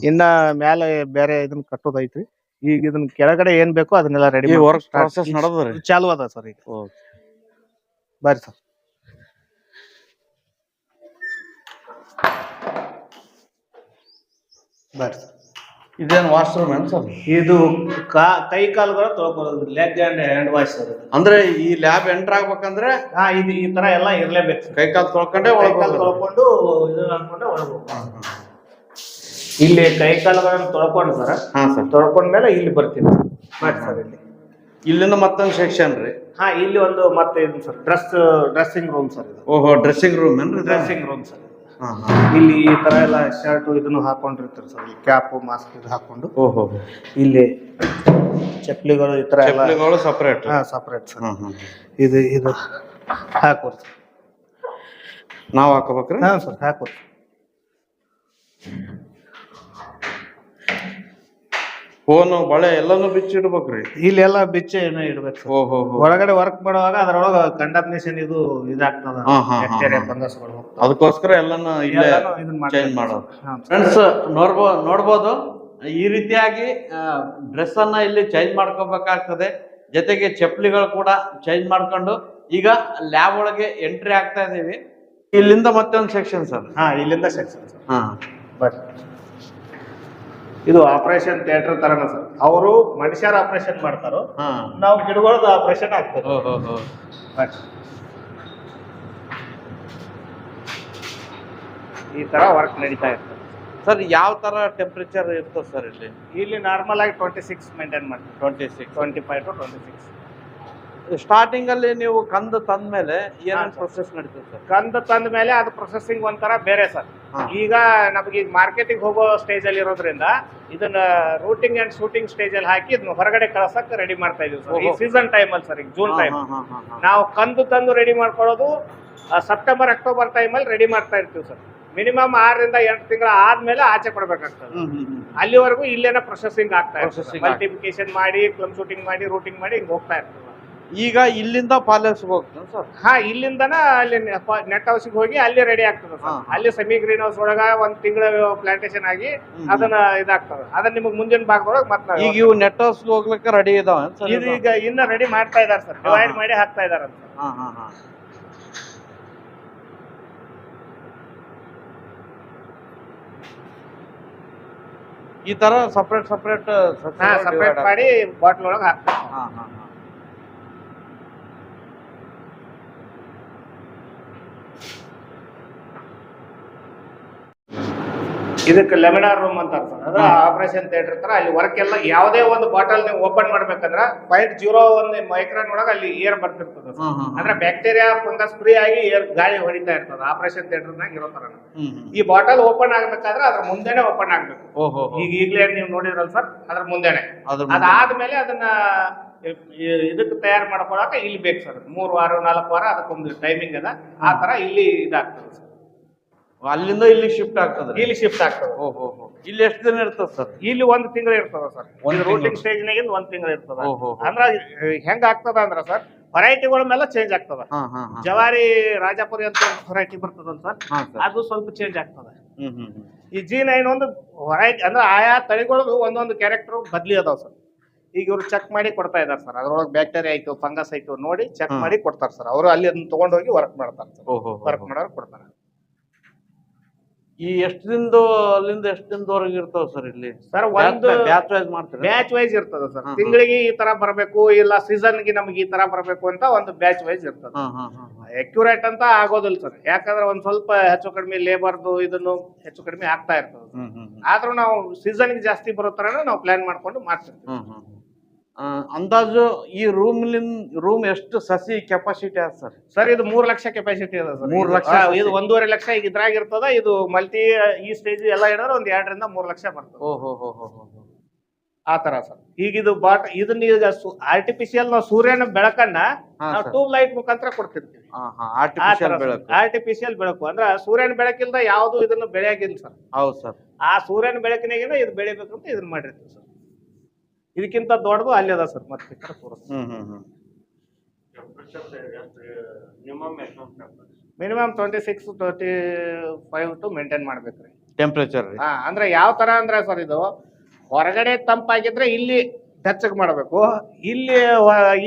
[SPEAKER 1] ಇನ್ನ ಮೇಲೆ ಬೇರೆ ಇದನ್ನ ಕಟ್ಟೋದೈತ್ರಿ. ಈಗ ಇದನ್ನ ಕೆಳಗಡೆ ಏನ್ ಬೇಕೋ ಅದನ್ನೆಲ್ಲ ರೆಡಿ
[SPEAKER 2] ವರ್ಕ್ ಪ್ರಾಸೆಸ್ ನಡೆದ್ರಿ
[SPEAKER 1] ಚಾಲು ಅದ ಸರ್ ಈಗ. ಬರ್ರಿ ಸರ್. ಬರ್ರಿ ಸರ್.
[SPEAKER 2] ಇದೇನು ವಾಶ್ರೂಮ್ ಏನು ಸರ್?
[SPEAKER 1] ಇದು ಕಾ ಕೈ ಕಾಲುಗಳು ತೊಳ್ಕೊಳ್ಳೋದು leg and hand wash sir
[SPEAKER 2] ಅಂದ್ರೆ ಈ ಲ್ಯಾಬ್ ಎಂಟರ್ ಆಗ್ಬೇಕಂದ್ರೆ
[SPEAKER 1] ಹಾ ಇದು ಈ ತರ ಎಲ್ಲ ಇರಲೇಬೇಕು
[SPEAKER 2] ಕೈ ಕಾಲು ತೊಳ್ಕೊಂಡೆ
[SPEAKER 1] ಕೈ
[SPEAKER 2] ಒಳಗೆ
[SPEAKER 1] ತೊಳ್ಕೊಂಡು ಇದು ಅನ್ಕೊಂಡೆ ಒಳಗೆ. ಇಲ್ಲಿ ಕೈ ಕಾಲುಗಳನ್ನು ತೊಳ್ಕೊಂಡು ಸರ್.
[SPEAKER 2] ಹಾ ಸರ್.
[SPEAKER 1] ತೊಳ್ಕೊಂಡ್ಮೇಲೆ ಇಲ್ಲಿ ಬರ್ತೀವಿ ಮಾಡಿ ಸರ್ ಇಲ್ಲಿ.
[SPEAKER 2] ಇಲ್ಲಿಂದ ಮತ್ತೊಂದು ಸೆಕ್ಷನ್ ರೀ.
[SPEAKER 1] ಹಾ ಇಲ್ಲಿ ಒಂದು ಮತ್ತೆ ಇದು sir dress dressing room sir ಇದು.
[SPEAKER 2] ಓಹೋ ಡ್ರೆಸ್ಸಿಂಗ್ ರೂಮ್ ಏನ್ರಿ
[SPEAKER 1] ಡ್ರೆಸ್ಸಿಂಗ್ ರೂಮ್ ಸರ್
[SPEAKER 2] ಹಾ ಹಾ.
[SPEAKER 1] ಇಲ್ಲಿ ಈ ತರ ಎಲ್ಲ ಶರ್ಟ್ ಇದನ್ನು ಹಾಕೊಂಡಿರ್ತಾರೆ ಸರ್ ಕ್ಯಾಪ್ ಮಾಸ್ಕ್ ಇದು ಹಾಕೊಂಡು.
[SPEAKER 2] ಓಹೋ.
[SPEAKER 1] ಇಲ್ಲಿ ಚಪ್ಲಿಗಳು ಈ ತರ ಎಲ್ಲ
[SPEAKER 2] ಚಪ್ಪಲಿಗಳು ಸಪರೇಟ್
[SPEAKER 1] ಹಾ ಸಪರೇಟ್ ಸರ್ ಇದು ಇದು ಹಾಕೋರಿ ಸರ್
[SPEAKER 2] ನಾವು ಹಾಕೋಬೇಕ್ರಿ?
[SPEAKER 1] ಹಾ ಸರ್ ಹಾಕೋರಿ
[SPEAKER 2] ಫೋನು ಬಳೆ ಎಲ್ಲಾನು ಬಿಚ್ಚಿ ಇಡ್ಬೇಕ್ರಿ.
[SPEAKER 1] ಇಲ್ಲಿ ಎಲ್ಲ ಬಿಚ್ಚ ಏನೋ ಇಡ್ಬೇಕು.
[SPEAKER 2] ಓಹೋ
[SPEAKER 1] ಒಳಗಡೆ ವರ್ಕ್ ಮಾಡುವಾಗ ಅದ್ರೊಳಗ ಕಂಡಮ್ನೇಷನ್ ಇದು ಇದಾಗ್ತದ.
[SPEAKER 2] ಹಾ, ಹಾ, ಹಾ,
[SPEAKER 1] ಬ್ಯಾಕ್ಟೀರಿಯಾ
[SPEAKER 2] ಹಾ.
[SPEAKER 1] ಫಂಗಸ್ಗಳು
[SPEAKER 2] ಅದಕ್ಕೋಸ್ಕರ ಎಲ್ಲಾನು ಇಲ್ಲೇ
[SPEAKER 1] ಎಲ್ಲಾನು ಇದನ್ನ ಮಾಡ್ಬೇಕು.
[SPEAKER 2] change ಮಾಡೋದು.
[SPEAKER 1] ಹಾ,
[SPEAKER 2] ಫ್ರೆಂಡ್ಸ್ ನೋಡ್ಬೋ ನೋಡ್ಬೋದು. ಈ ರೀತಿಯಾಗಿ ಡ್ರೆಸ್ ಅನ್ನ ಇಲ್ಲಿ ಚೇಂಜ್ ಮಾಡ್ಕೋಬೇಕಾಗ್ತದೆ. ಜೊತೆಗೆ ಚಪ್ಪಲಿಗಳು ಕೂಡ ಚೇಂಜ್ ಮಾಡ್ಕೊಂಡು ಈಗ ಲ್ಯಾಬ್ ಒಳಗೆ ಎಂಟ್ರಿ ಆಗ್ತಾ ಇದೀವಿ. ಇಲ್ಲಿಂದ ಮತ್ತೊಂದು ಸೆಕ್ಷನ್ ಸರ್
[SPEAKER 1] ಹಾ ಇಲ್ಲಿಂದ ಸೆಕ್ಷನ್ ಸರ್
[SPEAKER 2] ಹಾ.
[SPEAKER 1] ಬಟ್ ಇದು ಆಪರೇಷನ್ ಥಿಯೇಟರ್ ತರನ ಸರ್. ಅವರು ಮನುಷ್ಯರ ಆಪರೇಷನ್ ಮಾಡ್ತಾರೋ ನಾವು ಗಿಡಗಳದ್ದು ಆಪರೇಷನ್ ಆಗ್ತದೆ ಈ ತರ ವರ್ಕ್ ನಡೀತಾ ಇರ್ತದೆ.
[SPEAKER 2] ಸರ್ ಯಾವ ತರ ಟೆಂಪರೇಚರ್ ಇರ್ತದೆ ಸರ್ ಇಲ್ಲಿ?
[SPEAKER 1] ಇಲ್ಲಿ ನಾರ್ಮಲ್ ಆಗಿ ಟ್ವೆಂಟಿ ಸಿಕ್ಸ್ ಮೇಂಟೈನ್ ಮಾಡ್ತೀವಿ.
[SPEAKER 2] Twenty six
[SPEAKER 1] twenty five to twenty six
[SPEAKER 2] starting ಅಲ್ಲಿ ನೀವು ಕಂದು ತಂದ ಮೇಲೆ ಏನೇನು. ಪ್ರೊಸೆಸ್ ನಡೀತದೆ ಸರ್
[SPEAKER 1] ಕಂದ ತಂದ ಮೇಲೆ ಅದು ಪ್ರೊಸೆಸಿಂಗ್ ಒಂಥರ ಬೇರೆ ಸರ್ ಈಗ ನಮಗೆ ಈಗ ಮಾರ್ಕೆಟಿಂಗ್ ಹೋಗೋ ಸ್ಟೇಜ್ ಅಲ್ಲಿ ಇರೋದ್ರಿಂದ ಇದನ್ನ ರೂಟಿಂಗ್ ಅಂಡ್ ಶೂಟಿಂಗ್ ಸ್ಟೇಜ್ ಅಲ್ಲಿ ಹಾಕಿ ಇದನ್ನ ಹೊರಗಡೆ ಕಳ್ಸಕ್ ರೆಡಿ ಮಾಡ್ತಾ ಇದೀವಿ ಸರ್ ಈ ಸೀಸನ್ ಟೈಮ್ ಅಲ್ಲಿ ಸರ್ ಈಗ ಜೂನ್ ಟೈಮ್. ನಾವು ಕಂದು ತಂದು ರೆಡಿ ಮಾಡ್ಕೊಳ್ಳೋದು ಸೆಪ್ಟೆಂಬರ್ ಅಕ್ಟೋಬರ್ ಟೈಮ್ ಅಲ್ಲಿ ರೆಡಿ ಮಾಡ್ತಾ ಇರ್ತೀವಿ ಸರ್ ಮಿನಿಮಮ್ ಆರರಿಂದ ಎಂಟು ತಿಂಗಳ ಆದ್ಮೇಲೆ ಆಚೆ ಕೊಡ್ಬೇಕಾಗ್ತದೆ. ಅಲ್ಲಿವರೆಗೂ ಇಲ್ಲೇನ ಪ್ರೊಸೆಸಿಂಗ್ ಆಗ್ತಾ ಇರ್ತದೆ.
[SPEAKER 2] ಮಲ್ಟಿಪ್ಲಿಕೇಶನ್
[SPEAKER 1] ಮಲ್ಟಿಫಿಕೇಶನ್ ಮಾಡಿ ಪ್ಲಮ್ ಶೂಟಿಂಗ್ ಮಾಡಿ ರೂಟಿಂಗ್ ಮಾಡಿ ಹಿಂಗ್ ಹೋಗ್ತಾ ಇರ್ತದೆ.
[SPEAKER 2] ಈಗ ಇಲ್ಲಿಂದ ಪ್ಯಾಲೇಸ್ ಹೋಗ್ತಾನೆ ಸರ್.
[SPEAKER 1] ಹಾ ಇಲ್ಲಿಂದನ ಅಲ್ಲಿ ನೆಟ್ ಹೌಸ್ಗೆ ಹೋಗಿ ಅಲ್ಲಿ ರೆಡಿ ಆಗ್ತದೆ
[SPEAKER 2] ಹಾ.
[SPEAKER 1] ಅಲ್ಲಿ ಸೆಮಿ ಗ್ರೀನ್ ಹೌಸ್ ಒಳಗ ಒಂದ್ ತಿಂಗಳ ಪ್ಲಾಂಟೇಶನ್ ಆಗಿ. ಅದನ್ನ ಇದಾಗ್ತದೆ. ಅದನ್ನ ನಿಮಗೆ ಮುಂದಿನ ಭಾಗದೊಳಗೆ ಮತ್ತೆ
[SPEAKER 2] ಈಗ ಇವು ನೆಟ್ ಹೌಸ್ ಹೋಗ್ಲಿಕ್ಕೆ ರೆಡಿ ಇದಾವ ಸರ್
[SPEAKER 1] ಇದು ಈಗ ಇನ್ನ ರೆಡಿ ಮಾಡ್ತಾ ಇದಾರೆ ಸರ್. ಡಿವೈಡ್ ಮಾಡಿ ಹಾಕ್ತಾ ಇದಾರೆ ಅಂತ.
[SPEAKER 2] ಹಾ ಹಾ ಹಾ. ಈ ತರ ಸಪ್ರೇಟ್ ಸಪ್ರೇಟ್
[SPEAKER 1] ಹಾ ಸಪ್ರೇಟ್ ಮಾಡಿ ಬಾಟ್ಲ್ ಒಳಗೆ ಹಾಕ್ತಾರೆ
[SPEAKER 2] ಹಾ ಹಾ.
[SPEAKER 1] ಇದಕ್ಕೆ ಲೆಮಿನಾರ್ ರೂಮ್ ಅಂತ ಅರ್ಥ. ಅದು ಆಪರೇಷನ್ ಥಿಯೇಟರ್ ತರ ಅಲ್ಲಿ ವರ್ಕ್ ಎಲ್ಲ ಯಾವುದೇ ಒಂದು ಬಾಟಲ್ ನೀವು ಓಪನ್ ಮಾಡ್ಬೇಕಂದ್ರ ಪಾಯಿಂಟ್ ಜೀರೋ ಒಂದು ಮೈಕ್ರಾನ್ ಒಳಗೆ ಅಲ್ಲಿ ಏರ್ ಬರ್ತಿರ್ತದ. ಅಂದ್ರೆ ಬ್ಯಾಕ್ಟೀರಿಯಾ ಫಂಗಸ್ ಫ್ರೀ ಆಗಿ ಏರ್ ಗಾಳಿ ಹೊಡಿತಾ ಇರ್ತದ ಆಪರೇಷನ್ ಥಿಯೇಟರ್ನಾಗ ಇರೋ ತರ ಈ ಬಾಟಲ್ ಓಪನ್ ಆಗ್ಬೇಕಾದ್ರೆ ಅದ್ರ ಮುಂದೆನೆ ಓಪನ್ ಆಗ್ಬೇಕು. ಈಗ ಈಗಲೇ ನೀವು ನೋಡಿದ್ರಲ್ಲ ಸರ್ ಅದ್ರ ಮುಂದೆನೆ. ಅದಾದ್ಮೇಲೆ ಅದನ್ನ ಇದಕ್ಕೆ ತಯಾರು ಮಾಡ್ಕೊಳಕ ಇಲ್ಲಿ ಬೇಕು ಸರ್ ಮೂರು ವಾರ ನಾಲ್ಕು ವಾರ ಅದಕ್ಕೊಂದು ಟೈಮಿಂಗ್ ಅದ. ಆ ತರ ಇಲ್ಲಿ ಇದಾಗ್ತದೆ ಸರ್
[SPEAKER 2] ಅಲ್ಲಿಂದ ಇಲ್ಲಿ ಶಿಫ್ಟ್ ಆಗ್ತದೆ
[SPEAKER 1] ಇಲ್ಲಿ ಶಿಫ್ಟ್ ಆಗ್ತದೆ.
[SPEAKER 2] ಓಹೋ ಇಲ್ಲಿ ಎಷ್ಟು ದಿನ ಇರ್ತದೆ ಸರ್?
[SPEAKER 1] ಇಲ್ಲಿ ಒಂದ್ ತಿಂಗಳು ಇರ್ತದ ಸರ್.
[SPEAKER 2] ಒಂದ್
[SPEAKER 1] ರೂಟಿಂಗ್
[SPEAKER 2] ಸ್ಟೇಜ್
[SPEAKER 1] ಸ್ಟೇಜ್ನಾಗಿಂದ ಒಂದ್ ತಿಂಗಳು ಇರ್ತದ. ಅಂದ್ರ ಹೆಂಗ ಆಗ್ತದ ಅಂದ್ರ ಸರ್ ವೆರೈಟಿಗಳ ಮೇಲೆ ಚೇಂಜ್ ಆಗ್ತದ. ಜವಾರಿ ರಾಜಾಪುರಿ ಅಂತ ವೆರೈಟಿ ಬರ್ತದಂತ ಸರ್ ಅದು ಸ್ವಲ್ಪ ಚೇಂಜ್ ಆಗ್ತದ. ಈ ಜಿ ನೈನ್ ಒಂದು ವೆರೈಟಿ ಅಂದ್ರೆ ಆಯಾ ತಳಿಗಳದು ಒಂದೊಂದು ಕ್ಯಾರೆಕ್ಟರ್ ಬದ್ಲಿ ಅದಾವ ಸರ್. ಈಗ ಇವ್ರು ಚೆಕ್ ಮಾಡಿ ಕೊಡ್ತಾ ಇದಾರೆ ಸರ್. ಅದ್ರೊಳಗೆ ಬ್ಯಾಕ್ಟೀರಿಯಾ ಆಯ್ತು ಫಂಗಸ್ ಆಯ್ತು ನೋಡಿ ಚೆಕ್ ಮಾಡಿ ಕೊಡ್ತಾರೆ ಸರ್. ಅವರು ಅಲ್ಲಿ ಅದನ್ನ ತಗೊಂಡೋಗಿ ವರ್ಕ್ ಮಾಡ್ತಾರೆ ಸರ್. ವರ್ಕ್ ಮಾಡೋರು ಕೊಡ್ತಾರೆ.
[SPEAKER 2] ಈ ಎಷ್ಟು ದಿನದ ಅಲ್ಲಿಂದ ಎಷ್ಟು ದಿನದವರೆಗೆ ಇರ್ತಾವ ಸರ್ ಇಲ್ಲಿ?
[SPEAKER 1] ಸರ್ ಒಂದು
[SPEAKER 2] ಬ್ಯಾಚ್ ವೈಸ್ ಮಾಡ್ತಾರೆ?
[SPEAKER 1] ಬ್ಯಾಚ್ ವೈಸ್ ಇರ್ತದ ಸರ್. ತಿಂಗಳಿಗೆ ಈ ತರ ಬರಬೇಕು ಇಲ್ಲ ಸೀಸನ್ಗೆ ನಮಗೆ ಈ ತರ ಬರಬೇಕು ಅಂತ ಒಂದು ಬ್ಯಾಚ್ ವೈಸ್ ಇರ್ತದ. ಅಕ್ಯುರೇಟ್ ಅಂತ ಆಗೋದಿಲ್ಲ ಸರ್. ಯಾಕಂದ್ರೆ ಒಂದ್ ಸ್ವಲ್ಪ ಹೆಚ್ಚು ಕಡಿಮೆ ಲೇಬರ್ದು ಇದನ್ನು ಹೆಚ್ಚು ಕಡಿಮೆ ಆಗ್ತಾ ಇರ್ತದ. ಆದ್ರೂ ನಾವು ಸೀಸನ್ಗೆ ಜಾಸ್ತಿ ಬರೋ ತರನ ನಾವು ಪ್ಲಾನ್ ಮಾಡ್ಕೊಂಡು ಮಾಡ್ತಿರ್ತೀವಿ.
[SPEAKER 2] ಅಂದಾಜು ಈ ರೂಮ್ ರೂಮ್ ಎಷ್ಟು ಸಸಿ ಕೆಪಾಸಿಟಿ ಅದ ಸರ್?
[SPEAKER 1] ಸರ್ ಇದು ಮೂರ್ ಲಕ್ಷ ಕೆಪಾಸಿಟಿ ಅದ ಸರ್.
[SPEAKER 2] ಮೂರ್ ಲಕ್ಷ
[SPEAKER 1] ಇದು ಒಂದೂವರೆ ಲಕ್ಷ ಈಗ ಇದ್ರಾಗಿರ್ತದ ಇದು ಮಲ್ಟಿ ಈ ಸ್ಟೇಜ್ ಎಲ್ಲ ಹಿಡಿದ್ರೆ ಒಂದ್ ಎರಡರಿಂದ ಮೂರ್ ಲಕ್ಷ ಬರ್ತದೆ.
[SPEAKER 2] ಓಹೋ ಹೋ ಹೋ.
[SPEAKER 1] ಆ ತರ ಸರ್. ಈಗ ಇದು ಬಾಟ್ ಇದನ್ನ ಈಗ ಆರ್ಟಿಫಿಷಿಯಲ್ ನಾವು ಸೂರ್ಯನ ಬೆಳಕನ್ನ ನಾವು ಟ್ಯೂಬ್ ಲೈಟ್ ಮುಖಾಂತರ ಕೊಡ್ತಿರ್ತೀವಿ.
[SPEAKER 2] ಆರ್ಟಿಫಿಷಿಯಲ್ ಬೆಳಕು.
[SPEAKER 1] ಅಂದ್ರ ಸೂರ್ಯನ ಬೆಳಕಿಲ್ದ ಯಾವ್ದು ಇದನ್ನ ಬೆಳೆಯಾಗಿಲ್ಲ ಸರ್.
[SPEAKER 2] ಹೌದು ಸರ್.
[SPEAKER 1] ಆ ಸೂರ್ಯನ ಬೆಳಕಿನಾಗಿನ ಇದು ಬೆಳಿಬೇಕಂತ ಅಂತ ಇದನ್ನ ಮಾಡಿರ್ತೀವಿ ಸರ್. ಇದಕ್ಕಿಂತ ದೊಡ್ಡದು ಅಲ್ಲಿ ಅದ ಸರ್ ಮತ್ತೆ ಈ ತರ ತೋರಿಸ್ತೀನಿ.
[SPEAKER 2] ಹ್ಮ್ ಹ್ಮ್ ಹ್ಮ್.
[SPEAKER 1] Minimum twenty six twenty five to maintain ಮಾಡ್ಬೇಕ್ರಿ.
[SPEAKER 2] ಟೆಂಪ್ರೇಚರ್ ರೀ.
[SPEAKER 1] ಹಾ ಅಂದ್ರೆ ಯಾವ ತರ ಅಂದ್ರೆ ಸರ್ ಇದು ಹೊರಗಡೆ ತಂಪಾಗಿದ್ರೆ ಇಲ್ಲಿ ಬೆಚ್ಚಗ್ ಮಾಡಬೇಕು ಇಲ್ಲಿ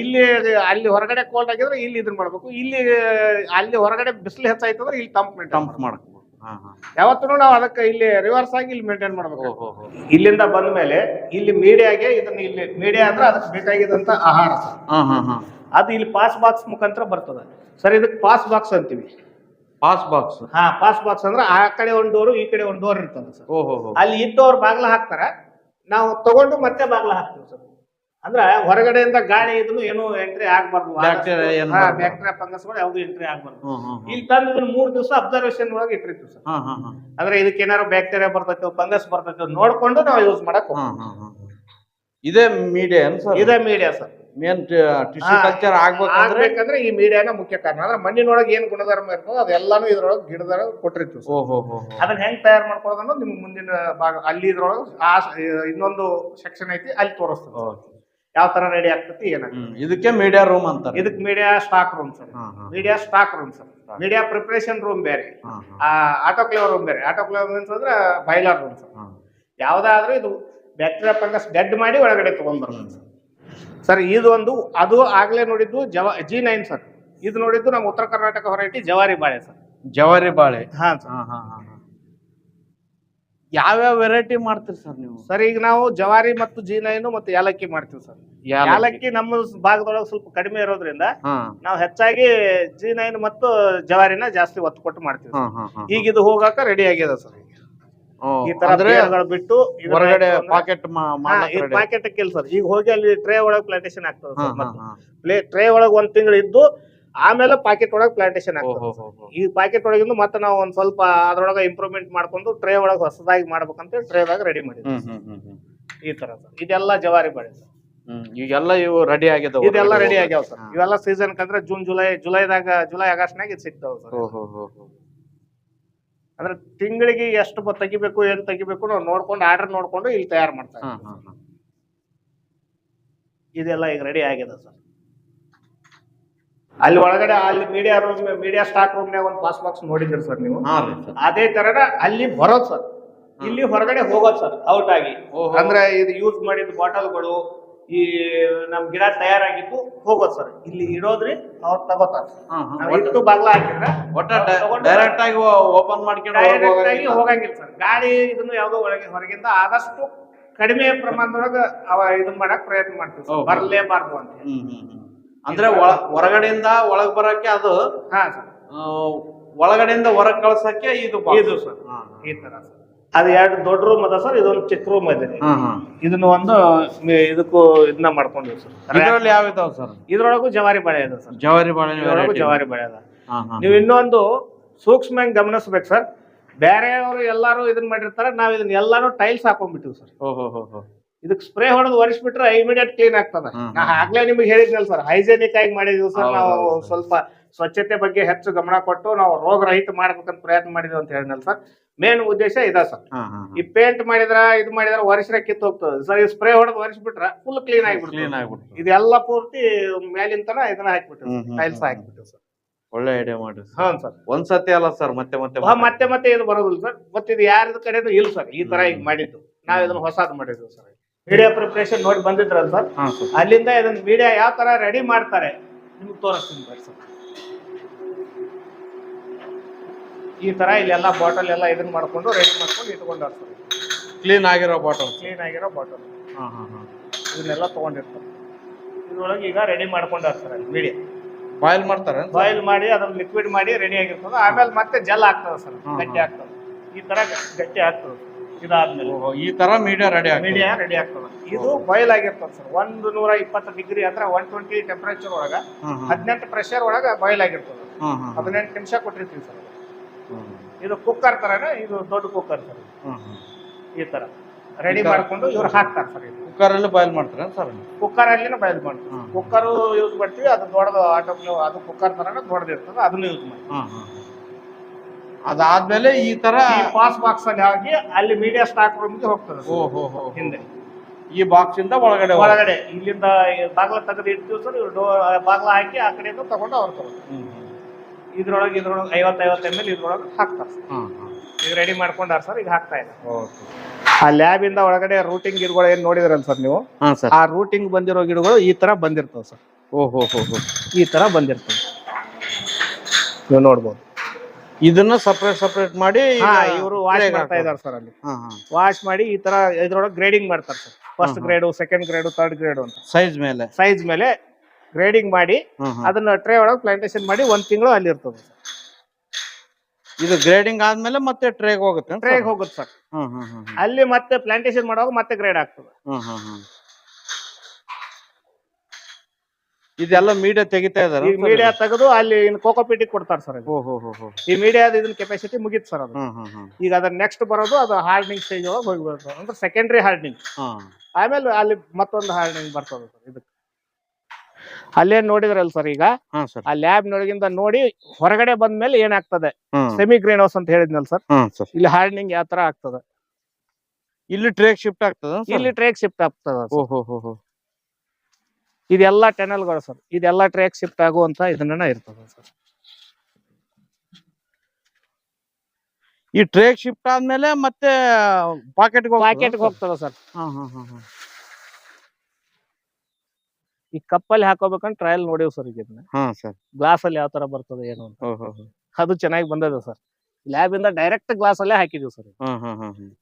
[SPEAKER 1] ಇಲ್ಲಿ ಅಲ್ಲಿ ಹೊರಗಡೆ ಕೋಲ್ಡ್ ಆಗಿದ್ರೆ ಇಲ್ಲಿ ಇದನ್ನ ಮಾಡ್ಬೇಕು ಇಲ್ಲಿ ಅಲ್ಲಿ ಹೊರಗಡೆ ಬಿಸಿಲು ಹೆಚ್ಚಾಯ್ತಂದ್ರೆ ಇಲ್ಲಿ ತಂಪ್ ಮೇಂಟೈನ್
[SPEAKER 2] ಮಾಡ್ಬೇಕು. ಮಾಡಕ್
[SPEAKER 1] ಯಾವತ್ತೂ ನಾವು ಅದಕ್ಕೆ ಇಲ್ಲಿ ರಿವರ್ಸ್ ಆಗಿ ಇಲ್ಲಿ ಮೇಂಟೈನ್ ಮಾಡ್ಬೇಕು. ಇಲ್ಲಿಂದ ಬಂದ ಮೇಲೆ ಇಲ್ಲಿ ಮೀಡಿಯಾಗೆ ಇದನ್ನ ಇಲ್ಲಿ ಮೀಡಿಯಾ ಅಂದ್ರೆ ಅದಕ್ಕೆ ಬೇಕಾಗಿದ್ದಂತ ಆಹಾರ ಸರ್.
[SPEAKER 2] ಹಾ ಹಾ ಹಾ.
[SPEAKER 1] ಅದು ಇಲ್ಲಿ ಪಾಸ್ ಬಾಕ್ಸ್ ಮುಖಾಂತರ ಬರ್ತದೆ. ಸರ್ ಇದಕ್ಕೆ ಪಾಸ್ ಬಾಕ್ಸ್ ಅಂತೀವಿ.
[SPEAKER 2] ಪಾಸ್ ಬಾಕ್ಸ್
[SPEAKER 1] ಹಾ ಪಾಸ್ ಬಾಕ್ಸ್ ಅಂದ್ರೆ ಆ ಕಡೆ ಒಂದು ಡೋರ್ ಈ ಕಡೆ ಒಂದು ಡೋರ್ ಇರ್ತದೆ ಸರ್. ಅಲ್ಲಿ ಇದ್ದವ್ರು ಬಾಗ್ಲ ಹಾಕ್ತಾರ. ನಾವು ತಗೊಂಡು ಮತ್ತೆ ಬಾಗ್ಲ ಹಾಕ್ತೀವಿ ಸರ್. ಅಂದ್ರ ಹೊರಗಡೆಯಿಂದ ಗಾಳಿ ಇದನ್ನು ಏನು ಎಂಟ್ರಿ ಆಗ್ಬಾರ್ದು.
[SPEAKER 2] ಬ್ಯಾಕ್ಟೀರಿಯಾ.
[SPEAKER 1] ಬ್ಯಾಕ್ಟೀರಿಯಾ ಫಂಗಸ್ಗಳು ಯಾವ್ದು ಎಂಟ್ರಿ ಆಗ್ಬಾರ್ದು. ಇಲ್ಲಿ ತಂದು ಇದನ್ನ ಮೂರ್ ದಿವಸ ಅಬ್ಸರ್ವೇಷನ್ ಒಳಗೆ ಇಟ್ಟಿರ್ತೀವಿ ಸರ್. ಅಂದ್ರೆ ಇದಕ್ಕೆ ಏನಾರು ಬ್ಯಾಕ್ಟೀರಿಯಾ ಬರ್ತೈತೆ ಫಂಗಸ್ ಬರ್ತೈತೆ ನೋಡ್ಕೊಂಡು ನಾವು ಯೂಸ್ ಮಾಡಕ್
[SPEAKER 2] ಇದೇ ಮೀಡಿಯಾ ಸರ್?
[SPEAKER 1] ಇದೇ media sir.
[SPEAKER 2] Main tissue culture ಆಗ್ಬೇಕಂದ್ರೆ
[SPEAKER 1] ಈ ಮೀಡಿಯಾನ ಮುಖ್ಯ ಕಾರಣ. ಅಂದ್ರೆ ಮಣ್ಣಿನೊಳಗೆ ಏನ್ ಗುಣಧರ್ಮ ಇರ್ತದೋ ಅದೆಲ್ಲಾನು ಇದ್ರೊಳಗೆ ಗಿಡದ ಕೊಟ್ಟಿರ್ತೀವಿ ಅದನ್ನ ಹೆಂಗ್ ತಯಾರು ಮಾಡ್ಕೊಳ್ಳೋದು ಅನ್ನೋದು ನಿಮ್ಗೆ ಮುಂದಿನ ಭಾಗ. ಅಲ್ಲಿ ಇದ್ರೊಳಗೆ ಆ ಇನ್ನೊಂದು ಸೆಕ್ಷನ್ ಐತಿ ಅಲ್ಲಿ ತೋರಿಸ್ತದೆ. ಯಾವ ತರ ರೆಡಿ ಆಗ್ತತಿ ಏನಾಗ್ತದೆ
[SPEAKER 2] ಇದಕ್ಕೆ ಮೀಡಿಯಾ ರೂಮ್ ಅಂತಾರೆ.
[SPEAKER 1] ಇದಕ್ಕೆ media stock room sir media stock room sir media preparation room ಬೇರೆ.
[SPEAKER 2] ಆಟೋ
[SPEAKER 1] ಆಟೋಕ್ಲೇವ್ ರೂಮ್ ಬೇರೆ. ಆಟೋಕ್ಲೇವ್ ಮೀನ್ಸ್ ಅಂದ್ರೆ ಬಾಯ್ಲರ್ ರೂಮ್ ಸರ್ ಯಾವ್ದಾದ್ರೂ ಇದು ಬ್ಯಾಕ್ಟೀರಿಯಾ ಫಂಗಸ್ ಡೆಡ್ ಮಾಡಿ ಒಳಗಡೆ ತಗೊಂಡ್ ಬರ್ತದೆ ಸರ್ ಸರ್ ಇದು ಒಂದು ಅದು ಆಗ್ಲೇ ನೋಡಿದ್ದು ಜವ ಜಿ ನೈನ್ ಸರ್ ಇದು ನೋಡಿದ್ದು ನಮ್ಮ ಉತ್ತರ ಕರ್ನಾಟಕ ವೆರೈಟಿ ಜವಾರಿ ಬಾಳೆ ಸರ್
[SPEAKER 2] ಜವಾರಿ ಬಾಳೆ.
[SPEAKER 1] ಹಾ ಸರ್
[SPEAKER 2] ಹಾ ಹಾ ಹಾ ಹಾ. ಯಾವ್ಯಾವ ವೆರೈಟಿ ಮಾಡ್ತೀರಿ ಸರ್ ನೀವು?
[SPEAKER 1] ಸರ್ ಈಗ ನಾವು ಜವಾರಿ ಮತ್ತು ಜೀನೈನು ಮತ್ತು ಏಲಕ್ಕಿ ಮಾಡ್ತೀವಿ ಸರ್.
[SPEAKER 2] ಯಾಲಕ್ಕಿ.
[SPEAKER 1] ಏಲಕ್ಕಿ ನಮ್ಮ ಭಾಗದೊಳಗೆ ಸ್ವಲ್ಪ ಕಡಿಮೆ ಇರೋದ್ರಿಂದ ನಾವು ಹೆಚ್ಚಾಗಿ ಜೀನೈನ್ ಮತ್ತು ಜವಾರಿನ ಜಾಸ್ತಿ ಒತ್ತು ಕೊಟ್ಟು ಮಾಡ್ತೀವಿ ಈಗ ಇದು ಹೋಗಾಕ ರೆಡಿ ಆಗಿದೆ ಸರ್ ಈ ತರ ಬಿಟ್ಟು
[SPEAKER 2] ಹೊರಗಡೆ ಪಾಕೆಟ್
[SPEAKER 1] ಪಾಕೆಟ್ ಕಿಲ್ ಸರ್. ಈಗ ಹೋಗಿ ಅಲ್ಲಿ ಟ್ರೇ ಒಳಗೆ ಪ್ಲಾಂಟೇಶನ್ ಆಗ್ತದೆ ಟ್ರೇ ಒಳಗೆ ಒಂದ್ ತಿಂಗಳು ಇದ್ದು ಆಮೇಲೆ ಪಾಕೆಟ್ ಒಳಗೆ ಪ್ಲಾಂಟೇಶನ್ ಆಗ್ತದೆ. ಈ ಪಾಕೆಟ್ ಒಳಗಿಂದ ಮತ್ತೆ ನಾವು ಒಂದ್ ಸ್ವಲ್ಪ ಅದ್ರೊಳಗೆ ಇಂಪ್ರೂವ್ಮೆಂಟ್ ಮಾಡ್ಕೊಂಡು ಟ್ರೇ ಒಳಗೆ ಹೊಸದಾಗಿ ಮಾಡ್ಬೇಕಂತ ಟ್ರೇದಾಗ ರೆಡಿ ಮಾಡಿದ್ವಿ. ಈ ತರ ಇದೆಲ್ಲ ಜವಾರಿ ಬೆಳೆ ಇವೆಲ್ಲ
[SPEAKER 2] ಈಗೆಲ್ಲ ಇವು ರೆಡಿ ಆಗಿದಾವ
[SPEAKER 1] ಇದೆಲ್ಲ ರೆಡಿ ಆಗ್ಯಾವ ಸರ್. ಇವೆಲ್ಲ ಸೀಸನ್ ಕಂದ್ರೆ ಜೂನ್ ಜುಲೈ ಜುಲೈದಾಗ ಜುಲೈ ಆಗಸ್ಟ್ನಾಗ ಇದು ಸಿಗ್ತಾವ ಸರ್. ಅಂದ್ರೆ ತಿಂಗಳಿಗೆ ಎಷ್ಟು ತೆಗಿಬೇಕು ಏನ್ ತೆಗಿಬೇಕು ನಾವು ನೋಡ್ಕೊಂಡು ಆರ್ಡರ್ ನೋಡ್ಕೊಂಡು ಇಲ್ಲಿ ತಯಾರು ಮಾಡ್ತಾರೆ ಇದೆಲ್ಲ ಈಗ ರೆಡಿ ಆಗಿದೆ ಸರ್. ಅಲ್ಲಿ ಒಳಗಡೆ ಅಲ್ಲಿ ಮೀಡಿಯಾ ರೂಮ್ ಮೀಡಿಯಾ ಸ್ಟಾಕ್ ರೂಮ್ನಾಗ ಒಂದು ಪಾಸ್ ಬಾಕ್ಸ್ ನೋಡಿದ್ರಿ ಸರ್ ನೀವು? ಅದೇ ತರನ ಅಲ್ಲಿ ಬರೋದ್ ಸರ್ ಇಲ್ಲಿ ಹೊರಗಡೆ ಹೋಗೋದು ಸರ್ ಔಟ್ ಆಗಿ.
[SPEAKER 2] ಓಹೋ.
[SPEAKER 1] ಅಂದ್ರೆ ಇದು ಯೂಸ್ ಮಾಡಿದ ಬಾಟಲ್ಗಳು ಈ ನಮ್ ಗಿಡ ತಯಾರಾಗಿದ್ದು ಹೋಗೋದು ಸರ್ ಇಲ್ಲಿ ಇಡೋದ್ರಿ ಅವ್ರು ತಗೋತಾರ. ನಾವು ಬಾಗ್ಲ ಹಾಕಿದ್ರೆ
[SPEAKER 2] ಒಟ್ಟ
[SPEAKER 1] ಅವ್ರು ತಗೊಂಡು
[SPEAKER 2] ಡೈರೆಕ್ಟ್ ಆಗಿ ಓಪನ್ ಮಾಡ್ಕೊಂಡು ಒಳಗ್
[SPEAKER 1] ಡೈರೆಕ್ಟ್ ಆಗಿ
[SPEAKER 2] ಹೋಗಂಗಿಲ್ಲ.
[SPEAKER 1] ಹೋಗಂಗಿಲ್ಲ ಸರ್ ಗಾಡಿ ಇದನ್ನು ಯಾವ್ದೋ ಒಳಗೆ ಹೊರಗಿಂದ ಆದಷ್ಟು ಕಡಿಮೆ ಪ್ರಮಾಣದೊಳಗ ಅವ ಇದನ್ನ ಮಾಡಕ್ ಪ್ರಯತ್ನ ಮಾಡ್ತೀವಿ ಬರ್ಲೇಬಾರ್ದು ಅಂತ ಹೇಳಿ.
[SPEAKER 2] ಹ್ಮ್, ಹ್ಮ್, ಹ್ಮ್. ಅಂದ್ರೆ ಹೊರಗಡೆಯಿಂದ ಒಳಗ್ ಬರಕ್ಕೆ ಅದು
[SPEAKER 1] ಹಾ ಸರ್.
[SPEAKER 2] ಒಳಗಡೆಯಿಂದ ಹೊರಗ್ ಕಳ್ಸಕ್ಕೆ ಇದು
[SPEAKER 1] ಇದು ಸರ್. ಈ ತರ ಸರ್. ಅದು ಎರಡು ದೊಡ್ಡ ರೂಮ್ ಅದ ಸರ್ ಇದೊಂದು ಚಿಕ್ಕ ರೂಮ್ ಇದೆ. ಇದನ್ನ ಒಂದು ಇದಕ್ಕೂ ಇದನ್ನ ಮಾಡ್ಕೊಂಡಿವಿ ಸರ್.
[SPEAKER 2] ಇದ್ರಲ್ಲಿ ಯಾವ ಇದಾವ ಸರ್?
[SPEAKER 1] ಇದ್ರೊಳಗೂ ಜವಾರಿ ಬೆಳೆ ಇದೆ ಸರ್.
[SPEAKER 2] ಜವಾರಿ ಬಳೆ
[SPEAKER 1] ಜವಾರಿ ಬೆಳೆ ಅದ. ನೀವು ಇನ್ನೊಂದು ಸೂಕ್ಷ್ಮ ಗಮನಿಸ್ಬೇಕು ಸರ್. ಬೇರೆಯವರು ಎಲ್ಲಾರು ಇದನ್ನ ಮಾಡಿರ್ತಾರೆ ನಾವ್ ಇದನ್ನ ಎಲ್ಲಾನು ಟೈಲ್ಸ್ ಹಾಕೊಂಡ್ಬಿಟ್ಟಿವಿ ಸರ್.
[SPEAKER 2] ಹೋ,
[SPEAKER 1] ಇದಕ್ಕೆ ಸ್ಪ್ರೇ ಹೊಡೆದು ಒರೆಸ್ಬಿಟ್ರೆ ಇಮಿಡಿಯೇಟ್ ಕ್ಲೀನ್ ಆಗ್ತದ. ನಾ ಆಗ್ಲೇ ನಿಮ್ಗೆ ಹೇಳಿದ್ನಲ್ಲ ಸರ್ ಹೈಜೆನಿಕ್ ಆಗಿ ಮಾಡಿದೀವಿ ಸರ್ ನಾವು ಸ್ವಲ್ಪ ಸ್ವಚ್ಛತೆ ಬಗ್ಗೆ ಹೆಚ್ಚು ಗಮನ ಕೊಟ್ಟು ನಾವು ರೋಗ ರಹಿತ ಮಾಡ್ಬೇಕಂತ ಪ್ರಯತ್ನ ಮಾಡಿದ್ವಿ ಅಂತ ಹೇಳಿದ್ನಲ್ಲ ಸರ್ ಮೇನ್ ಉದ್ದೇಶ ಇದ ಸರ್. ಈ ಪೇಂಟ್ ಮಾಡಿದ್ರ ಇದು ಮಾಡಿದ್ರ ಒರೆಸ್ರೆ ಕಿತ್ತು ಹೋಗ್ತದೆ. ಸರ್ ಈ ಸ್ಪ್ರೇ ಹೊಡೆದು ಒರೆಸ್ಬಿಟ್ರೆ ಫುಲ್ ಕ್ಲೀನ್ ಆಗಿಬಿಡ್ತದೆ.
[SPEAKER 2] ಕ್ಲೀನ್ ಆಗ್ಬಿಡ್ತು.
[SPEAKER 1] ಇದೆಲ್ಲ ಪೂರ್ತಿ ಮೇಲಿಂತನ ಇದನ್ನ ಹಾಕ್ಬಿಟ್ಟು
[SPEAKER 2] ಹ್ಮ್, ಹ್ಮ್,
[SPEAKER 1] ಟೈಲ್ಸ್. ಹಾಕ್ಬಿಟ್ಟು ಸರ್
[SPEAKER 2] ಒಳ್ಳೆ ಐಡಿಯಾ ಮಾಡ್ರಿ.
[SPEAKER 1] ಹೌದು ಸರ್
[SPEAKER 2] ಒಂದ್ಸತಿ ಅಲ್ಲ ಸರ್ ಮತ್ತೆ ಮತ್ತೆ
[SPEAKER 1] ಮತ್ತೆ ಮತ್ತೆ ಇದು ಬರೋದಿಲ್ಲ ಸರ್ ಮತ್ತೆ ಇದು ಯಾರದ ಕಡೆನೂ ಇಲ್ಲ ಸರ್ ಈ ತರ ಈಗ ಮಾಡಿದ್ದು. ನಾವ್ ಇದನ್ನ ಹೊಸದ್ ಮಾಡಿದ್ವಿ ಸರ್ ಮೀಡಿಯಾ ಪ್ರಿಪ್ರೇಷನ್ ನೋಡಿ ಬಂದಿದ್ರಲ್ಲ ಸರ್
[SPEAKER 2] ಹಾ ಸರ್
[SPEAKER 1] ಅಲ್ಲಿಂದ ಇದನ್ನ ಮೀಡಿಯಾ ಯಾವ ತರ ರೆಡಿ ಮಾಡ್ತಾರೆ? ನಿಮ್ಗೆ ತೋರಿಸ್ತೀನಿ ಬರ್ರಿ ಸರ್ ಈ ತರ ಇಲ್ಲೆಲ್ಲ ಬಾಟಲ್ ಎಲ್ಲ ಇದನ್ನ ಮಾಡ್ಕೊಂಡು ರೆಡಿ ಮಾಡ್ಕೊಂಡು ಇಟ್ಕೊಂಡಾರ ಸರ್
[SPEAKER 2] ಕ್ಲೀನ್ ಆಗಿರೋ ಬಾಟಲ್
[SPEAKER 1] ಕ್ಲೀನ್ ಆಗಿರೋ ಬಾಟಲ್
[SPEAKER 2] ಹಾ ಹಾ ಹಾ.
[SPEAKER 1] ಇದನ್ನೆಲ್ಲ ತಗೊಂಡಿರ್ತಾರೆ. ಇದ್ರೊಳಗೆ ಈಗ ರೆಡಿ ಮಾಡ್ಕೊಂಡಾರ ಸರ್ ಅಲ್ಲಿ ಮೀಡಿಯಾ
[SPEAKER 2] ಬಾಯ್ಲ್ ಮಾಡ್ತಾರೆ
[SPEAKER 1] ಬಾಯ್ಲ್ ಮಾಡಿ ಅದನ್ನ ಲಿಕ್ವಿಡ್ ಮಾಡಿ ರೆಡಿ ಆಗಿರ್ತದೆ. ಆಮೇಲೆ ಮತ್ತೆ ಜಲ್ ಆಗ್ತದೆ ಸರ್ ಗಟ್ಟಿ ಆಗ್ತದೆ ಈ ತರ ಗಟ್ಟಿ ಆಗ್ತದೆ ಇದಾದ್ಮೇಲೆ.
[SPEAKER 2] ಈ ತರ ಮೀಡಿಯಾ ರೆಡಿ
[SPEAKER 1] ಮೀಡಿಯಾ ರೆಡಿ ಆಗ್ತದೆ. ಇದು ಬಾಯ್ಲ್ ಆಗಿರ್ತದೆ ಸರ್. ಒಂದು ನೂರ ಇಪ್ಪತ್ತು ಡಿಗ್ರಿ ಅಂದ್ರೆ ಒನ್ ಟ್ವೆಂಟಿ ಟೆಂಪರೇಚರ್ ಒಳಗ ಹದಿನೆಂಟು ಪ್ರೆಷರ್ ಒಳಗ ಬಾಯ್ಲ್ ಆಗಿರ್ತದೆ. ಹದಿನೆಂಟು ನಿಮಿಷ ಕೊಟ್ಟಿರ್ತೀವಿ ಸರ್. ಇದು ಕುಕ್ಕರ್ ತರನೇ ಇದು ದೊಡ್ಡ ಕುಕ್ಕರ್ ಸರ್. ಈ ತರ. ರೆಡಿ ಮಾಡ್ಕೊಂಡು ಇವ್ರು ಹಾಕ್ತಾರೆ ಸರ್ ಇದು.
[SPEAKER 2] ಕುಕ್ಕರ್ ಅಲ್ಲಿ ಬಾಯ್ಲ್ ಮಾಡ್ತಾರೆ ಸರ್
[SPEAKER 1] ಕುಕ್ಕರ್ ಅಲ್ಲಿನ ಬಾಯ್ಲ್ ಮಾಡ್ತೀವಿ ಕುಕ್ಕರ್ ಯೂಸ್ ಮಾಡ್ತೀವಿ ಅದು ದೊಡ್ಡದು ಆಟೋ ಅದು ಕುಕ್ಕರ್ ತರನೇ ದೊಡ್ಡದಿರ್ತದೆ ಅದನ್ನ ಯೂಸ್ ಮಾಡ್ತೀವಿ.
[SPEAKER 2] ಅದಾದ್ಮೇಲೆ ಈ ತರ
[SPEAKER 1] ಈ ಪಾಸ್ ಬಾಕ್ಸ್ ಅಲ್ಲಿ ಹಾಕಿ ಅಲ್ಲಿ ಮೀಡಿಯಾ ಸ್ಟಾಕ್ ರೂಮ್ಗೆ ಹೋಗ್ತದೆ
[SPEAKER 2] ಓ ಹೋ ಹೋ
[SPEAKER 1] ಹಿಂದೆ.
[SPEAKER 2] ಈ ಬಾಕ್ಸ್ ಇಂದ ಒಳಗಡೆ.
[SPEAKER 1] ಒಳಗಡೆ. ಇಲ್ಲಿಂದ ಬಾಗ್ಲ ತೆಗೆದು ಇಟ್ಟು ಸರ್ ಬಾಗ್ಲ ಹಾಕಿ ಆ ಕಡೆಯಿಂದ ತಗೊಂಡು ಅವ್ರು ತಗೊಂಡು ಇದ್ರೊಳಗೆ ಇದ್ರೊಳಗೆ ಐವತ್ತು ಐವತ್ತು ಎಂ ಎಲ್ ಇದ್ರೊಳಗೆ ಹಾಕ್ತಾರೆ. ಈಗ ರೆಡಿ ಮಾಡ್ಕೊಂಡಾರ ಸರ್ ಈಗ ಹಾಕ್ತಾ ಇದೆ. ಆ ಲ್ಯಾಬ್ ಇಂದ ಒಳಗಡೆ ರೂಟಿಂಗ್ ಗಿಡಗಳು ಏನ್ ನೋಡಿದ್ರಲ್ಲ ಸರ್ ನೀವು? ಆ ರೂಟಿಂಗ್ ಬಂದಿರೋ ಗಿಡಗಳು ಈ ತರ ಬಂದಿರ್ತವೆ ಸರ್.
[SPEAKER 2] ಓಹೋ ಹೋ ಹೋ ಹೋ
[SPEAKER 1] ಈ ತರ ಬಂದಿರ್ತವೆ. ನೀವು ನೋಡ್ಬೋದು.
[SPEAKER 2] ಇದನ್ನ ಸಪರೇಟ್ ಸಪರೇಟ್ ಮಾಡಿ
[SPEAKER 1] ಇವರು ವಾಶ್ ಮಾಡ್ತಾ ಇದಾರೆ ಸರ್ ಅಲ್ಲಿ. ವಾಶ್ ಮಾಡಿ ಈ ತರ ಇದ್ರೊಳಗೆ ಗ್ರೇಡಿಂಗ್ ಮಾಡ್ತಾರೆ sir first. Grade second grade third grade ಅಂತ.
[SPEAKER 2] ಸೈಜ್ ಮೇಲೆ.
[SPEAKER 1] ಸೈಜ್ ಮೇಲೆ ಗ್ರೇಡಿಂಗ್ ಮಾಡಿ. ಅದನ್ನ ಟ್ರೇ ಒಳಗೆ ಪ್ಲಾಂಟೇಶನ್ ಮಾಡಿ ಒಂದ್ ತಿಂಗಳು ಅಲ್ಲಿ ಇರ್ತದೆ
[SPEAKER 2] ಇದು ಗ್ರೇಡಿಂಗ್ ಆದ್ಮೇಲೆ ಮತ್ತೆ ಟ್ರೇಗ್ ಹೋಗುತ್ತೆ
[SPEAKER 1] ಟ್ರೇಗ್ ಹೋಗುತ್ತೆ ಸರ್. ಅಲ್ಲಿ ಮತ್ತೆ ಪ್ಲಾಂಟೇಶನ್ ಮಾಡುವಾಗ ಮತ್ತೆ ಗ್ರೇಡ್ ಆಗ್ತದೆ
[SPEAKER 2] ಹ್ಮ್ ಹ್ಮ್ ಹ್ಮ್. ಇದೆಲ್ಲ ಮೀಡಿಯಾ ತೆಗಿತಾ ಇದಾರೆ
[SPEAKER 1] ಈ ಮೀಡಿಯಾ ತೆಗೆದು ಅಲ್ಲಿ ಇನ್ನು ಕೋಕೋಪಿಟಿಗೆ ಕೊಡ್ತಾರೆ ಸರ್
[SPEAKER 2] ಹೋ ಹೋ
[SPEAKER 1] ಈ ಮೀಡಿಯಾದ ಇದನ್ನ ಕೆಪಾಸಿಟಿ ಮುಗೀತು ಸರ್ ಅದು.
[SPEAKER 2] ಹ್ಮ್ ಹ್ಮ್ ಹ್ಮ್.
[SPEAKER 1] ಈಗ ಅದ್ರ ನೆಕ್ಸ್ಟ್ ಬರೋದು ಅದು ಹಾರ್ಡ್ನಿಂಗ್ ಸ್ಟೇಜ್ ಒಳಗೆ ಹೋಗ್ಬೇಕು ಅಂದ್ರೆ ಸೆಕೆಂಡ್ರಿ ಹಾರ್ಡ್ನಿಂಗ್ ಆಮೇಲೆ ಅಲ್ಲಿ ಮತ್ತೊಂದು ಹಾರ್ಡ್ನಿಂಗ್ ಬರ್ತದೆ ಸರ್ ಇದಕ್ಕೆ. ಅಲ್ಲೇನ್ ನೋಡಿದ್ರಲ್ಲ ಸರ್ ಈಗ?
[SPEAKER 2] ಹಾ ಸರ್.
[SPEAKER 1] ಆ ಲ್ಯಾಬ್ ನೊಳಗಿಂದ ನೋಡಿ ಹೊರಗಡೆ ಬಂದ ಮೇಲೆ ಏನಾಗ್ತದೆ
[SPEAKER 2] ಹ್ಮ್.
[SPEAKER 1] ಸೆಮಿ ಗ್ರೀನ್ ಹೌಸ್ ಅಂತ ಹೇಳಿದ್ನಲ್ಲ ಸರ್.
[SPEAKER 2] Hmm sir.
[SPEAKER 1] ಇಲ್ಲಿ ಹಾರ್ಡ್ನಿಂಗ್ ಯಾವ ತರ ಆಗ್ತದೆ?
[SPEAKER 2] ಇಲ್ಲಿ ಟ್ರೇಕ್ ಶಿಫ್ಟ್ ಆಗ್ತದ
[SPEAKER 1] ಇಲ್ಲಿ ಟ್ರೇಕ್ ಶಿಫ್ಟ್ ಆಗ್ತದ
[SPEAKER 2] ಓ ಹೋ ಹೋ ಹೋ.
[SPEAKER 1] ಇದೆಲ್ಲ ಟೆನಲ್ಗಳು ಸರ್. ಇದೆಲ್ಲ ಟ್ರೇಕ್ ಶಿಫ್ಟ್ ಆಗುವಂತ ಇದನ್ನ ಇರ್ತದೆ ಸರ್.
[SPEAKER 2] ಈ ಟ್ರೇಕ್ ಶಿಫ್ಟ್ ಆದ್ಮೇಲೆ ಮತ್ತೆ ಪಾಕೆಟ್
[SPEAKER 1] ಪಾಕೆಟ್ ಹೋಗ್ತದ ಸರ್? ಈ ಕಪ್ಪಲ್ಲಿ ಹಾಕೋಬೇಕಂತ ಟ್ರಯಲ್ ನೋಡಿವ್ ಸರ್ ಈಗ ಗ್ಲಾಸ್ ಅಲ್ಲಿ ಯಾವ ತರ ಬರ್ತದೆ ಏನು ಅಂತ. ಅದು ಚೆನ್ನಾಗಿ ಬಂದದ ಸರ್. ಲ್ಯಾಬ್ ಇಂದ ಡೈರೆಕ್ಟ್ ಗ್ಲಾಸ್ ಅಲ್ಲೇ ಹಾಕಿದೀವಿ ಸರ್.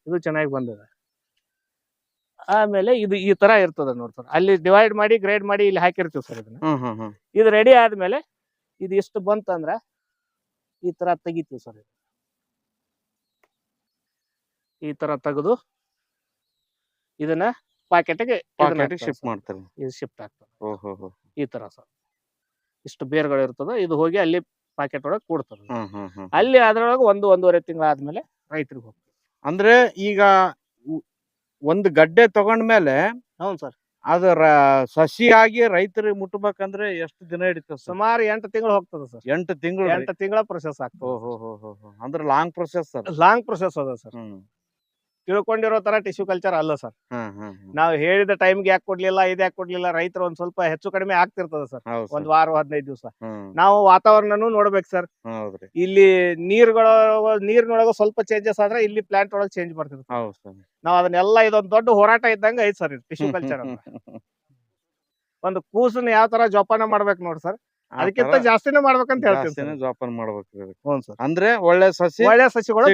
[SPEAKER 1] ಇದು ಚೆನ್ನಾಗಿ ಬಂದಿದೆ. ಆಮೇಲೆ ಇದು ಈ ತರ ಇರ್ತದ ನೋಡಿ ಸರ್. ಅಲ್ಲಿ ಡಿವೈಡ್ ಮಾಡಿ ಗ್ರೇಡ್ ಮಾಡಿ ಇಲ್ಲಿ ಹಾಕಿರ್ತೀವಿ ಸರ್ ಇದನ್ನ.
[SPEAKER 2] ಹ್ಮ್ ಹ್ಮ್ ಹ್ಮ್.
[SPEAKER 1] ಇದು ರೆಡಿ ಆದ್ಮೇಲೆ ಇದು ಎಷ್ಟು ಬಂತಂದ್ರ ಈ ತರ ತೆಗಿತೀವಿ ಸರ್ ಇದು. ಈ ತರ ತೆಗೆದು ಇದನ್ನ ಪಾಕೆಟ್ಗೆ
[SPEAKER 2] ಪಾಕೆಟ್ ಶಿಫ್ಟ್ ಮಾಡ್ತಾರೆ.
[SPEAKER 1] ಇದು ಶಿಫ್ಟ್ ಆಗ್ತದೆ.
[SPEAKER 2] ಓಹೋ ಹೋ
[SPEAKER 1] ಈ ತರ ಸರ್. ಇಷ್ಟು ಬೇರ್ಗಳು ಇರ್ತದ ಇದು ಹೋಗಿ ಅಲ್ಲಿ ಪಾಕೆಟ್ ಒಳಗೆ ಕೂಡ್ತದೆ.
[SPEAKER 2] ಹ್ಮ್ ಹ್ಮ್ ಹ್ಮ್
[SPEAKER 1] ಅಲ್ಲಿ ಅದ್ರೊಳಗೆ ಒಂದು ಒಂದೂವರೆ ತಿಂಗಳ ಆದ್ಮೇಲೆ ರೈತರಿಗೆ ಹೋಗ್ತದೆ.
[SPEAKER 2] ಅಂದ್ರೆ ಈಗ ಒಂದು ಗಡ್ಡೆ ತಗೊಂಡ್ಮೇಲೆ
[SPEAKER 1] ಹೌದು ಸರ್.
[SPEAKER 2] ಅದರ ಸಸಿಯಾಗಿ ರೈತರಿಗೆ ಮುಟ್ಬೇಕಂದ್ರೆ ಎಷ್ಟು ದಿನ ಹಿಡಿತದೆ
[SPEAKER 1] ಸುಮಾರು ಎಂಟು ತಿಂಗಳು ಹೋಗ್ತದೆ ಸರ್.
[SPEAKER 2] ಎಂಟು ತಿಂಗಳು
[SPEAKER 1] ಎಂಟು ತಿಂಗಳ ಪ್ರೊಸೆಸ್ ಆಗ್ತದೆ.
[SPEAKER 2] ಅಂದ್ರೆ ಲಾಂಗ್ ಪ್ರೊಸೆಸ್
[SPEAKER 1] ಲಾಂಗ್ ಪ್ರೊಸೆಸ್ ಅದ ಸರ್.
[SPEAKER 2] ಹ್ಮ್.
[SPEAKER 1] ತಿಳ್ಕೊಂಡಿರೋ ತರ ಟಿಶ್ಯೂ ಕಲ್ಚರ್ ಅಲ್ಲ ಸರ್. ನಾವು ಹೇಳಿದ ಟೈಮ್ಗೆ ಯಾಕೆ ಕೊಡ್ಲಿಲ್ಲ ಇದು ಯಾಕೆ ಕೊಡ್ಲಿಲ್ಲ ರೈತರು ಒಂದ್ ಸ್ವಲ್ಪ ಹೆಚ್ಚು ಕಡಿಮೆ ಆಗ್ತಿರ್ತದೆ ಸರ್ ಒಂದ್ ವಾರ ಹದಿನೈದು ದಿವಸ. ನಾವು ವಾತಾವರಣನು ನೋಡ್ಬೇಕು ಸರ್ ಇಲ್ಲಿ ನೀರ್ಗಳ ನೀರ್ನೊಳಗ ಸ್ವಲ್ಪ ಚೇಂಜಸ್ ಆದ್ರೆ ಇಲ್ಲಿ ಪ್ಲಾಂಟ್ ಒಳಗೆ ಚೇಂಜ್
[SPEAKER 2] ಸರ್
[SPEAKER 1] ನಾವ್ ಅದನ್ನೆಲ್ಲ ಇದೊಂದ್ ದೊಡ್ಡ ಹೋರಾಟ ಇದ್ದಂಗ ಐತ್ ಸರ್ ಟಿಶ್ಯೂ ಕಲ್ಚರ್ ಅಂತ ಒಂದು ಕೂಸನ್ನ ಯಾವ ತರ ಜೋಪಾನ ಮಾಡ್ಬೇಕು ನೋಡಿ ಸರ್ ಅದಕ್ಕಿಂತ ಜಾಸ್ತಿನೇ ಮಾಡ್ಬೇಕಂತ ಹೇಳ್ತೀನಿ
[SPEAKER 2] ಜೋಪಾನ ಮಾಡ್ಬೇಕು
[SPEAKER 1] ಹ್ಞೂ ಸರ್.
[SPEAKER 2] ಅಂದ್ರೆ ಒಳ್ಳೆ ಸಸಿ
[SPEAKER 1] ಒಳ್ಳೆ ಸಸಿಗಳು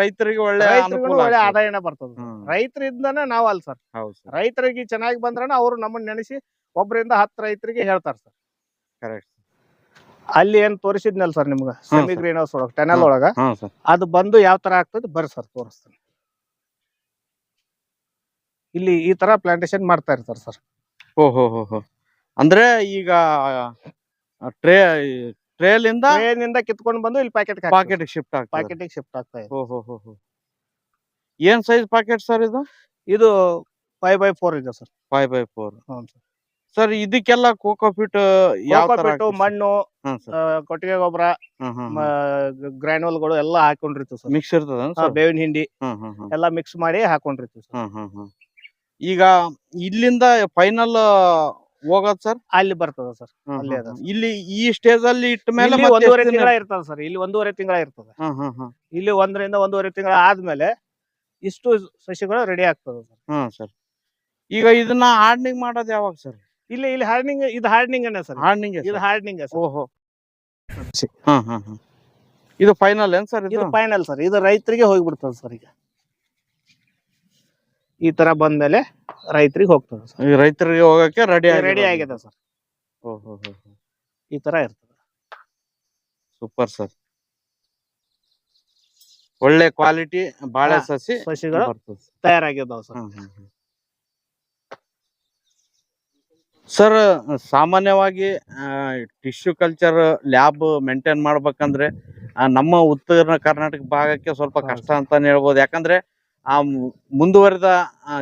[SPEAKER 2] ರೈತರಿಗೆ ಒಳ್ಳೆ
[SPEAKER 1] ಒಳ್ಳೆ ಆದಾಯನೇ ಬರ್ತದೆ. ರೈತರಿಂದನೇ ನಾವ್ ಅಲ್ಲ ಸರ್.
[SPEAKER 2] ಹೌದು
[SPEAKER 1] ರೈತರಿಗೆ ಚೆನ್ನಾಗಿ ಬಂದ್ರನ ಅವ್ರು ನಮ್ಮನ್ನ ನೆನೆಸಿ ಒಬ್ಬರಿಂದ ಹತ್ತು ರೈತರಿಗೆ ಹೇಳ್ತಾರ ಸರ್.
[SPEAKER 2] ಕರೆಕ್ಟ್
[SPEAKER 1] ಅಲ್ಲಿ ಏನ್ ತೋರಿಸಿದ್ನಲ್ಲ ಸರ್ ನಿಮ್ಗೆ? ಸೆಮಿ ಗ್ರೀನ್ ಹೌಸ್ ಒಳಗ ಟೆನಲ್ ಒಳಗ? ಅದು ಬಂದು ಯಾವ ತರ ಆಗ್ತದೆ ಬರ್ರಿ ಸರ್ ತೋರಿಸ್ತೀನಿ. ಇಲ್ಲಿ ಈ ತರ ಪ್ಲಾಂಟೇಶನ್ ಮಾಡ್ತಾ ಇರ್ತಾರೆ ಸರ್.
[SPEAKER 2] ಓಹೋ ಅಂದ್ರೆ ಈಗ ಟ್ರೇ ಟ್ರೇಲಿಂದ
[SPEAKER 1] ಟ್ರೇನಿಂದ ಕಿತ್ಕೊಂಡು ಬಂದು ಇಲ್ಲಿ ಪ್ಯಾಕೆಟ್
[SPEAKER 2] ಪ್ಯಾಕೆಟ್ ಶಿಫ್ಟ್ ಆಗ್ತದೆ.
[SPEAKER 1] ಪ್ಯಾಕೆಟಿಗೆ ಶಿಫ್ಟ್ ಆಗ್ತಾ ಇದೆ.
[SPEAKER 2] ಓ ಹೋ ಏನ್ ಸೈಜ್ ಪ್ಯಾಕೆಟ್ ಸರ್ ಇದು?
[SPEAKER 1] ಇದು ಫೈವ್ ಬೈ ಫೋರ್ ಇದೆ ಸರ್
[SPEAKER 2] ಫೈವ್ ಬೈ ಫೋರ್
[SPEAKER 1] ಹ್ಞೂ ಸರ್
[SPEAKER 2] ಸರ್ ಇದಕ್ಕೆಲ್ಲ ಕೋಕೋಫಿಟ್
[SPEAKER 1] ಕೋಕೋಪಿಟ್ಟು ಮಣ್ಣು ಕೊಟ್ಟಿಗೆ ಗೊಬ್ಬರ ಗ್ರಾನ್ಯೂಲ್ಗಳು ಎಲ್ಲಾ ಹಾಕೊಂಡಿರ್ತೀವಿ ಸರ್
[SPEAKER 2] ಮಿಕ್ಸ್ ಇರ್ತದ
[SPEAKER 1] ಬೇವಿನ ಹಿಂಡಿ ಎಲ್ಲ ಮಿಕ್ಸ್ ಮಾಡಿ ಹಾಕೊಂಡಿರ್ತೀವಿ ಸರ್
[SPEAKER 2] ಈಗ ಇಲ್ಲಿಂದ ಫೈನಲ್ ಹೋಗೋದ್ ಸರ್
[SPEAKER 1] ಅಲ್ಲಿ ಬರ್ತದ ಸರ್ ಅಲ್ಲಿ ಅದ
[SPEAKER 2] ಇಲ್ಲಿ ಈ ಸ್ಟೇಜ್ ಅಲ್ಲಿ ಇಟ್ಟ ಮೇಲೆ
[SPEAKER 1] ಇಲ್ಲಿ ಒಂದೂವರೆ ತಿಂಗಳ ಇರ್ತದ ಸರ್ ಇಲ್ಲಿ ಒಂದೂವರೆ ತಿಂಗಳ ಇರ್ತದೆ. ಇಲ್ಲಿ ಒಂದರಿಂದ ಒಂದೂವರೆ ತಿಂಗಳ ಆದ್ಮೇಲೆ ಇಷ್ಟು ಸಸಿಗಳು ರೆಡಿ ಆಗ್ತದ ಸರ್
[SPEAKER 2] ಹಾ ಸರ್ ಈಗ ಇದನ್ನ ಹಾರ್ಡ್ನಿಂಗ್ ಮಾಡೋದ್ ಯಾವಾಗ ಸರ್
[SPEAKER 1] ಇಲ್ಲಿ ಇಲ್ಲಿ ಹಾರ್ಡ್ನಿಂಗ್ ಇದು ಹಾರ್ಡ್ನಿಂಗ್ ಅನ್ನ ಸರ್
[SPEAKER 2] ಹಾರ್ಡ್ನಿಂಗ್
[SPEAKER 1] ಇದು ಹಾರ್ಡ್ನಿಂಗ್ ಸರ್
[SPEAKER 2] ಓಹೋ. ಇದು ಫೈನಲ್ ಏನ್ ಸರ್ ಇದು?
[SPEAKER 1] ಇದು ಫೈನಲ್ ಸರ್ ಇದು ರೈತರಿಗೆ ಹೋಗ್ಬಿಡ್ತದ ಸರ್ ಈಗ. ಈ ತರ ಬಂದ್ಮೇಲೆ ರೈತರಿಗೆ ಹೋಗ್ತದೆ ಸರ್.
[SPEAKER 2] ಈ ರೈತರಿಗೆ ಹೋಗಕ್ಕೆ ರೆಡಿ
[SPEAKER 1] ರೆಡಿ ಆಗಿದೆ ಸರ್. ಈ ತರ ಇರ್ತದ.
[SPEAKER 2] Super sir. ಒಳ್ಳೆ ಕ್ವಾಲಿಟಿ ಬಾಳೆ ಸಸಿ
[SPEAKER 1] ಸಸಿಗಳು
[SPEAKER 2] ಬರ್ತದೆ
[SPEAKER 1] ತಯಾರಾಗಿದ್ದಾವೆ ಸರ್.
[SPEAKER 2] ಸರ್ ಸಾಮಾನ್ಯವಾಗಿ ಟಿಶ್ಯೂ ಕಲ್ಚರ್ ಲ್ಯಾಬ್ ಮೇಂಟೈನ್ ಮಾಡ್ಬೇಕಂದ್ರೆ ನಮ್ಮ ಉತ್ತರ ಕರ್ನಾಟಕ ಭಾಗಕ್ಕೆ ಸ್ವಲ್ಪ ಕಷ್ಟ ಅಂತಾನೆ ಹೇಳ್ಬೋದು. ಯಾಕಂದ್ರೆ ಆ ಮುಂದುವರೆದ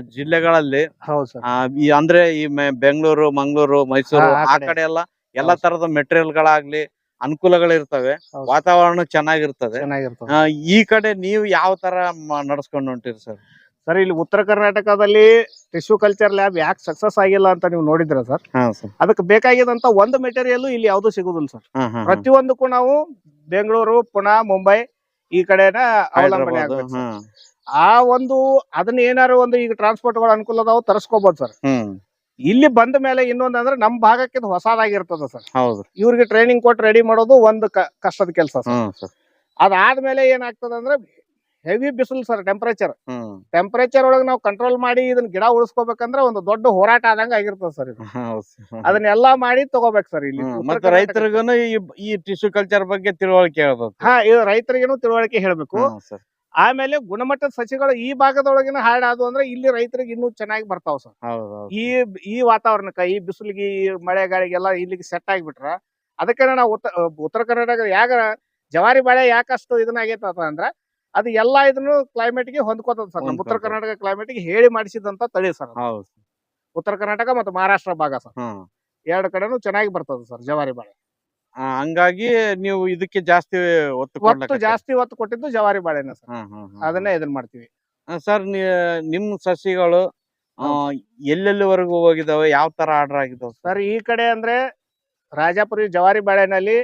[SPEAKER 2] ಜಿಲ್ಲೆಗಳಲ್ಲಿ
[SPEAKER 1] ಹೌದು ಸರ್.
[SPEAKER 2] ಆ, ಈ ಅಂದ್ರೆ ಈ ಮೆ- ಬೆಂಗಳೂರು ಮಂಗಳೂರು ಮೈಸೂರು
[SPEAKER 1] ಹಾ, ಆ
[SPEAKER 2] ಆ
[SPEAKER 1] ಕಡೆ.
[SPEAKER 2] ಕಡೆ ಎಲ್ಲ ಎಲ್ಲಾ ತರದ ಮೆಟೀರಿಯಲ್ ಗಳಾಗ್ಲಿ ಅನುಕೂಲಗಳಿರ್ತವೆ.
[SPEAKER 1] ಹೌದು.
[SPEAKER 2] ವಾತಾವರಣ ಚೆನ್ನಾಗಿರ್ತದೆ.
[SPEAKER 1] ಚೆನ್ನಾಗಿರ್ತದೆ.
[SPEAKER 2] ಆ, ಈ ಕಡೆ ನೀವು ಯಾವ ತರ ಮ- ನಡ್ಸ್ಕೊಂಡು ಹೊಂಟಿರಿ ಸರ್?
[SPEAKER 1] ಸರ್ ಇಲ್ಲಿ ಉತ್ತರ ಕರ್ನಾಟಕದಲ್ಲಿ ಟಿಶ್ಯೂ ಕಲ್ಚರ್ ಲ್ಯಾಬ್ ಯಾಕೆ ಸಕ್ಸಸ್ ಆಗಿಲ್ಲ ಅಂತ ನೀವು ನೋಡಿದ್ರ ಸರ್?
[SPEAKER 2] ಹಾ ಸರ್.
[SPEAKER 1] ಅದಕ್ಕೆ ಬೇಕಾಗಿದಂತ ಒಂದು ಮೆಟೀರಿಯಲ್ ಇಲ್ಲಿ ಯಾವ್ದು ಸಿಗುದಿಲ್ಲ ಸರ್.
[SPEAKER 2] ಹಾ ಹಾ
[SPEAKER 1] ಪ್ರತಿಯೊಂದಕ್ಕೂ ನಾವು ಬೆಂಗಳೂರು ಪುಣೆ ಮುಂಬೈ ಈ ಕಡೆನ ಅವಲಂಬನೆ
[SPEAKER 2] ಹೈದ್ರಾಬಾದ್
[SPEAKER 1] ಆಗ್ಬೇಕು
[SPEAKER 2] ಹಾ.
[SPEAKER 1] ಆ ಒಂದು ಅದನ್ನ ಏನಾರು ಒಂದು ಈಗ ಟ್ರಾನ್ಸ್ಪೋರ್ಟ್ಗಳು ಅನುಕೂಲ ಅದಾವ ತರಿಸ್ಕೋಬಹುದು ಸರ್ ಇಲ್ಲಿ ಬಂದ ಮೇಲೆ ಇನ್ನೊಂದ್ ಅಂದ್ರೆ ನಮ್ ಭಾಗಕ್ಕೆ ಇದು ಹೊಸದಾಗಿರ್ತದ ಸರ್
[SPEAKER 2] ಹೌದು.
[SPEAKER 1] ಇವ್ರಿಗೆ ಟ್ರೈನಿಂಗ್ ಕೊಟ್ಟು ರೆಡಿ ಮಾಡೋದು ಒಂದು ಕಷ್ಟದ ಕೆಲಸ ಸರ್ ಅದಾದ್ಮೇಲೆ ಏನಾಗ್ತದ ಅಂದ್ರೆ ಹೆವಿ ಬಿಸಿಲು ಸರ್ ಟೆಂಪರೇಚರ್ ಟೆಂಪರೇಚರ್ ಒಳಗೆ ನಾವು ಕಂಟ್ರೋಲ್ ಮಾಡಿ ಇದನ್ನ ಗಿಡ ಉಳಿಸ್ಕೋಬೇಕಂದ್ರೆ ಒಂದು ದೊಡ್ಡ ಹೋರಾಟ ಆದಂಗ ಆಗಿರ್ತದೆ ಸರ್ ಇದು. ಅದನ್ನೆಲ್ಲಾ ಮಾಡಿ ತಗೋಬೇಕು ಸರ್ ಇಲ್ಲಿ.
[SPEAKER 2] ಮತ್ತೆ ರೈತರಿಗೂ ಈ ಟಿಶ್ಯೂ ಕಲ್ಚರ್ ಬಗ್ಗೆ ತಿಳುವಳಿಕೆ ಹೇಳ್ಬೇಕು.
[SPEAKER 1] ಹಾ ಇದು ರೈತರಿಗೇನು ತಿಳುವಳಿಕೆ ಹೇಳ್ಬೇಕು. ಆಮೇಲೆ ಗುಣಮಟ್ಟದ ಸಸಿಗಳು ಈ ಭಾಗದೊಳಗಿನ ಹಾಳಾದು ಅಂದ್ರೆ ಇಲ್ಲಿ ರೈತರಿಗೆ ಇನ್ನೂ ಚೆನ್ನಾಗಿ ಬರ್ತಾವ ಸರ್. ಈ ಈ ವಾತಾವರಣಕ್ಕ ಈ ಬಿಸಿಲಿಗೆ ಈ ಮಳೆ ಗಾಳಿಗೆಲ್ಲ ಇಲ್ಲಿಗೆ ಸೆಟ್ ಆಗಿಬಿಟ್ರ ಅದಕ್ಕೆ ನಾವು ಉತ್ತರ ಕರ್ನಾಟಕ ಯಾಕ ಜವಾರಿ ಬಾಳೆ ಯಾಕಷ್ಟು ಇದನ್ನ ಆಗೈತಪ್ಪ ಅಂದ್ರ ಅದು ಎಲ್ಲಾ ಇದನ್ನು ಕ್ಲೈಮೇಟ್ಗೆ ಹೊಂದ್ಕೋತದ ಸರ್. ನಮ್ಮ ಉತ್ತರ ಕರ್ನಾಟಕ ಕ್ಲೈಮೇಟ್ಗೆ ಹೇಳಿ ಮಾಡಿಸಿದಂತ ತಳಿ ಸರ್ ಉತ್ತರ ಕರ್ನಾಟಕ ಮತ್ತು ಮಹಾರಾಷ್ಟ್ರ ಭಾಗ ಸರ್. ಎರಡು ಕಡೆನೂ ಚೆನ್ನಾಗಿ ಬರ್ತದ ಸರ್ ಜವಾರಿ ಬಾಳೆ.
[SPEAKER 2] ಹಂಗಾಗಿ ನೀವು ಇದಕ್ಕೆ ಜಾಸ್ತಿ ಒತ್ತು
[SPEAKER 1] ಜಾಸ್ತಿ ಒತ್ತು ಕೊಟ್ಟಿದ್ದು ಜವಾರಿ ಬಾಳೆನ ಸರ್.
[SPEAKER 2] ಹ್ಮ್ ಹ್ಮ್ ಹ್ಮ್.
[SPEAKER 1] ಅದನ್ನೇ ಇದನ್ನ ಮಾಡ್ತೀವಿ.
[SPEAKER 2] ಆ, ಸರ್ ನೀ- ನಿಮ್ ಸಸಿಗಳು ಆ, ಎಲ್ಲೆಲ್ಲಿವರೆಗೂ ಹೋಗಿದಾವೆ? ಯಾವ ತರ ಆರ್ಡರ್ ಆಗಿದಾವೆ
[SPEAKER 1] ಸರ್? ಈ ಕಡೆ ಅಂದ್ರೆ ರಾಜಾಪುರಿ ಜವಾರಿ ಬಾಳೆನಲ್ಲಿ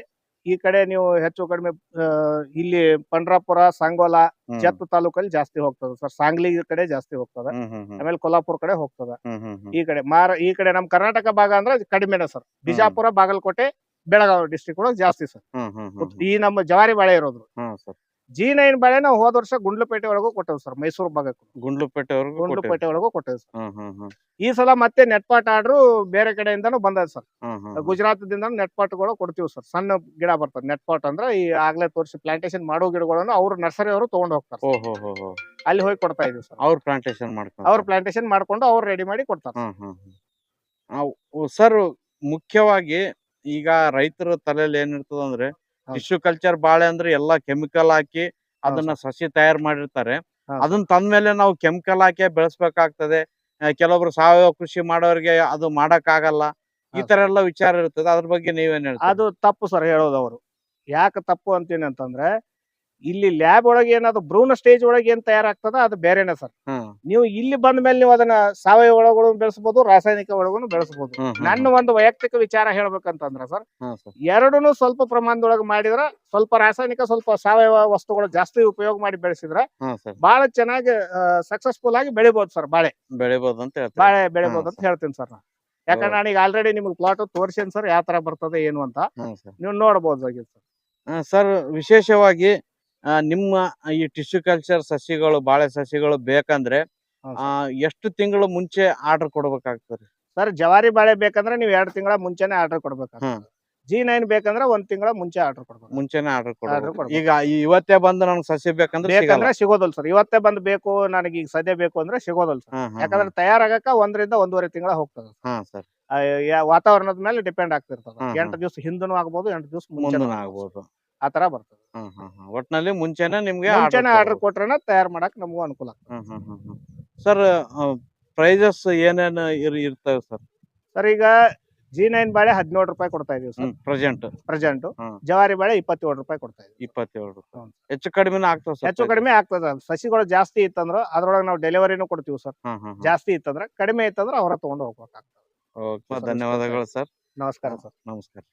[SPEAKER 1] ಈ ಕಡೆ ನೀವು ಹೆಚ್ಚು ಕಡಿಮೆ ಆ, ಇಲ್ಲಿ ಪಂಡ್ರಾಪುರ ಸಂಗೋಲ
[SPEAKER 2] ಹ್ಮ್.
[SPEAKER 1] ಜತ್ ತಾಲೂಕಲ್ಲಿ ಜಾಸ್ತಿ ಹೋಗ್ತದೆ ಸರ್. ಸಾಂಗ್ಲಿ ಕಡೆ ಜಾಸ್ತಿ ಹೋಗ್ತದೆ.
[SPEAKER 2] ಹ್ಮ್ ಹ್ಮ್ ಹ್ಮ್.
[SPEAKER 1] ಆಮೇಲೆ ಕೊಲ್ಲಾಪುರ ಕಡೆ ಹೋಗ್ತದೆ.
[SPEAKER 2] ಹ್ಮ್ ಹ್ಮ್ ಹ್ಮ್.
[SPEAKER 1] ಈ ಕಡೆ ಮಾರ ಈ ಕಡೆ ನಮ್ ಕರ್ನಾಟಕ ಭಾಗ ಅಂದ್ರೆ ಕಡಿಮೆನೆ ಸರ್. ಬಿಜಾಪುರ ಬಾಗಲಕೋಟೆ ಬೆಳಗಾವಿ ಡಿಸ್ಟಿಕ್ ಒಳಗೆ ಜಾಸ್ತಿ ಸರ್. ಈ ನಮ್ಮ ಜವಾರಿ ಬಾಳೆ ಇರೋದು. ಜಿ ನೈನ್ ಬಾಳೆ ನಾವು ಹೋದ ವರ್ಷ ಗುಂಡ್ಲುಪೇಟೆ ಒಳಗೂ ಕೊಟ್ಟೇವಿ ಸರ್ ಮೈಸೂರು ಭಾಗಕ್ಕೆ.
[SPEAKER 2] ಗುಂಡ್ಲುಪೇಟೆ
[SPEAKER 1] ಗುಂಡ್ಲುಪೇಟೆ ಒಳಗೂ ಕೊಟ್ಟೆವು ಸರ್ ಈ ಸಲ ಮತ್ತೆ ನೆಟ್ಪಾಟ್ ಆಡ್ರು ಬೇರೆ ಕಡೆಯಿಂದನು ಬಂದದ ಸರ್ ಗುಜರಾತದಿಂದ ನೆಟ್ಪಾಟ್ಗಳು ನೆಟ್ಪಾಟ್ಗಳು ಕೊಡ್ತೀವಿ ಸರ್ ಸಣ್ಣ ಗಿಡ ಬರ್ತದೆ ನೆಟ್ಪಾಟ್ ಅಂದ್ರೆ ಈ ಆಗ್ಲೇ ತೋರಿಸಿ ಪ್ಲಾಂಟೇಶನ್ ಮಾಡೋ ಗಿಡಗಳನ್ನು ಅವ್ರ ನರ್ಸರಿ ಅವರು ತಗೊಂಡ್ ಹೋಗ್ತಾರೆ ಅಲ್ಲಿ ಹೋಗಿ ಕೊಡ್ತಾ ಇದೀವಿ ಸರ್
[SPEAKER 2] ಅವ್ರ ಪ್ಲಾಂಟೇಶನ್ ಮಾಡ್ಕೊಂಡು
[SPEAKER 1] ಅವ್ರು ಪ್ಲಾಂಟೇಶನ್ ಮಾಡ್ಕೊಂಡು ಅವ್ರು ರೆಡಿ ಮಾಡಿ ಕೊಡ್ತಾರೆ
[SPEAKER 2] ಸರ್ ಮುಖ್ಯವಾಗಿ ಈಗ ರೈತರ ತಲೆಯಲ್ಲಿ ಏನಿರ್ತದ ಅಂದ್ರೆ ಟಿಶ್ಯು ಕಲ್ಚರ್ ಬಾಳೆ ಅಂದ್ರೆ ಎಲ್ಲಾ ಕೆಮಿಕಲ್ ಹಾಕಿ ಅದನ್ನ ಸಸಿ ತಯಾರು ಮಾಡಿರ್ತಾರೆ. ಅದನ್ನ ತಂದ್ಮೇಲೆ ನಾವು ಕೆಮಿಕಲ್ ಹಾಕಿ ಬೆಳೆಸ್ಬೇಕಾಗ್ತದೆ. ಕೆಲವೊಬ್ರು ಸಾವಯವ ಕೃಷಿ ಮಾಡೋರಿಗೆ ಅದು ಮಾಡಕ್ ಆಗಲ್ಲ ಈ ತರ ಎಲ್ಲ ವಿಚಾರ ಇರ್ತದೆ. ಅದ್ರ ಬಗ್ಗೆ ನೀವೇನ್ ಹೇಳ್ತೀರಾ?
[SPEAKER 1] ಅದು ತಪ್ಪು ಸರ್ ಹೇಳೋದು ಅವರು. ಯಾಕೆ ತಪ್ಪು ಅಂತೀನಿ ಅಂತಂದ್ರೆ ಇಲ್ಲಿ ಲ್ಯಾಬ್ ಒಳಗೆ ಏನಾದ್ರು ಭ್ರೂಣ ಸ್ಟೇಜ್ ಒಳಗೆ ಏನ್ ತಯಾರಾಗ್ತದ ಅದು ಬೇರೆನೆ ಸರ್ ನೀವು ಇಲ್ಲಿ ಬಂದ ಮೇಲೆ ನೀವು ಅದನ್ನ ಸಾವಯವ ಒಳಗೂ ಬೆಳೆಸಬಹುದು ರಾಸಾಯನಿಕ ಒಳಗೂ ಬೆಳೆಸಬಹುದು ನನ್ನ ಒಂದು ವೈಯಕ್ತಿಕ ವಿಚಾರ ಹೇಳ್ಬೇಕಂತಂದ್ರ ಸರ್ ಎರಡೂ ಸ್ವಲ್ಪ ಪ್ರಮಾಣದೊಳಗೆ ಮಾಡಿದ್ರ ಸ್ವಲ್ಪ ರಾಸಾಯನಿಕ ಸ್ವಲ್ಪ ಸಾವಯವ ವಸ್ತುಗಳು ಜಾಸ್ತಿ ಉಪಯೋಗ ಮಾಡಿ ಬೆಳೆಸಿದ್ರ ಬಹಳ ಚೆನ್ನಾಗಿ ಸಕ್ಸಸ್ಫುಲ್ ಆಗಿ ಬೆಳಿಬಹುದು ಸರ್ ಬಾಳೆ.
[SPEAKER 2] ಬೆಳಿಬಹುದು ಅಂತ
[SPEAKER 1] ಬಾಳೆ ಬೆಳಿಬಹುದು ಅಂತ ಹೇಳ್ತೀನಿ ಸರ್ ನಾನು. ಯಾಕಂದ್ರೆ ನಾನೀಗ ಆಲ್ರೆಡಿ ನಿಮ್ಗೆ ಪ್ಲಾಟ್ ತೋರಿಸಿನ್ ಸರ್ ಯಾವ ತರ ಬರ್ತದೆ ಏನು ಅಂತ. ನೀವು ನೋಡಬಹುದು ಸರ್
[SPEAKER 2] ಸರ್ ವಿಶೇಷವಾಗಿ ನಿಮ್ಮ ಈ ಟಿಶ್ಯೂ ಕಲ್ಚರ್ ಸಸಿಗಳು ಬಾಳೆ ಸಸಿಗಳು ಬೇಕಂದ್ರೆ ಆ, ಎಷ್ಟು ತಿಂಗಳು ಮುಂಚೆ ಆರ್ಡರ್ ಕೊಡ್ಬೇಕಾಗ್ತದೆ?
[SPEAKER 1] ಸರ್ ಜವಾರಿ ಬಾಳೆ ಬೇಕಂದ್ರೆ ನೀವು ಎರಡು ತಿಂಗಳ ಮುಂಚೆನೆ ಆರ್ಡರ್ ಕೊಡ್ಬೇಕು. ಜಿ ನೈನ್ ಬೇಕಂದ್ರೆ ಒಂದ್ ತಿಂಗಳ ಮುಂಚೆ ಆರ್ಡರ್ ಕೊಡ್ಬೇಕು.
[SPEAKER 2] ಮುಂಚೆನೆ ಆರ್ಡರ್ ಕೊಡ್ಬೇಕು. ಈಗ ಇವತ್ತೇ ಬಂದು ನನಗೆ ಸಸಿ ಬೇಕಂದ್ರೆ
[SPEAKER 1] ಬೇಕಂದ್ರೆ ಸಿಗೋದಲ್ಲ ಸರ್. ಇವತ್ತೇ ಬಂದ್ ಬೇಕು ನನಗೆ ಈಗ ಸದ್ಯ ಬೇಕು ಅಂದ್ರೆ ಸಿಗೋದಲ್ಲ ಸರ್. ಯಾಕಂದ್ರೆ ತಯಾರಾಗಕ ಒಂದರಿಂದ ಒಂದೂವರೆ ತಿಂಗಳ ಹೋಗ್ತದೆ
[SPEAKER 2] ಸರ್.
[SPEAKER 1] ವಾತಾವರಣದ ಮೇಲೆ ಡಿಪೆಂಡ್ ಆಗ್ತಿರ್ತದೆ. ಎಂಟು ದಿವಸ ಹಿಂದೂ ಆಗ್ಬೋದು ಎಂಟು ದಿವಸ ಮುಂಚೆ
[SPEAKER 2] ಆಗ್ಬೋದು.
[SPEAKER 1] ಆ ತರ ಬರ್ತದೆ.
[SPEAKER 2] ಹ್ಮ್ ಹ್ಮ್ ಹ್ಮ್. ಒಟ್ನಲ್ಲಿ ಮುಂಚೆನೆ ನಿಮ್ಗೆ
[SPEAKER 1] ಮುಂಚೆನೆ ಆರ್ಡರ್ ಕೊಟ್ರೆ ತಯಾರು ಮಾಡಕ್ ನಮಗೂ ಅನುಕೂಲ ಆಗ್ತದೆ.
[SPEAKER 2] ಸರ್ ಪ್ರೈಸಸ್ ಏನೇನು ಇರ್- ಇರ್ತವೆ ಸರ್?
[SPEAKER 1] ಸರ್ ಈಗ ಜಿ ನೈನ್ ಬಾಳೆ ಹದಿನೇಳು ರೂಪಾಯಿ ಕೊಡ್ತಾ ಇದೀವಿ ಸರ್.
[SPEAKER 2] ಪ್ರೆಸೆಂಟ್
[SPEAKER 1] ಪ್ರೆಸೆಂಟ್
[SPEAKER 2] ಹ್ಮ್.
[SPEAKER 1] ಜವಾರಿ ಬಾಳೆ ಇಪ್ಪತ್ತೇಳು ರೂಪಾಯಿ ಕೊಡ್ತಾ ಇದೀವಿ
[SPEAKER 2] ಇಪ್ಪತ್ತೇಳು
[SPEAKER 1] ಹ್ಮ್.
[SPEAKER 2] ಹೆಚ್ಚು ಕಡಿಮೆನ ಆಗ್ತವೆ ಸರ್
[SPEAKER 1] ಹೆಚ್ಚು ಕಡಿಮೆ ಆಗ್ತದೆ ಸಸಿಗಳು ಜಾಸ್ತಿ ಇತ್ತಂದ್ರ ಅದ್ರೊಳಗೆ ನಾವು ಡೆಲಿವರಿನೂ ಕೊಡ್ತೀವಿ ಸರ್. ಜಾಸ್ತಿ ಇತ್ತಂದ್ರ ಕಡಿಮೆ ಇತ್ತಂದ್ರ ಅವರ ತಗೊಂಡು ಹೋಗ್ಬೇಕಾಗ್ತದೆ.
[SPEAKER 2] ಓಕೆ
[SPEAKER 1] ಸರ್,
[SPEAKER 2] ಧನ್ಯವಾದಗಳು ಸರ್.
[SPEAKER 1] ನಮಸ್ಕಾರ ಸರ್.
[SPEAKER 2] ನಮಸ್ಕಾರ.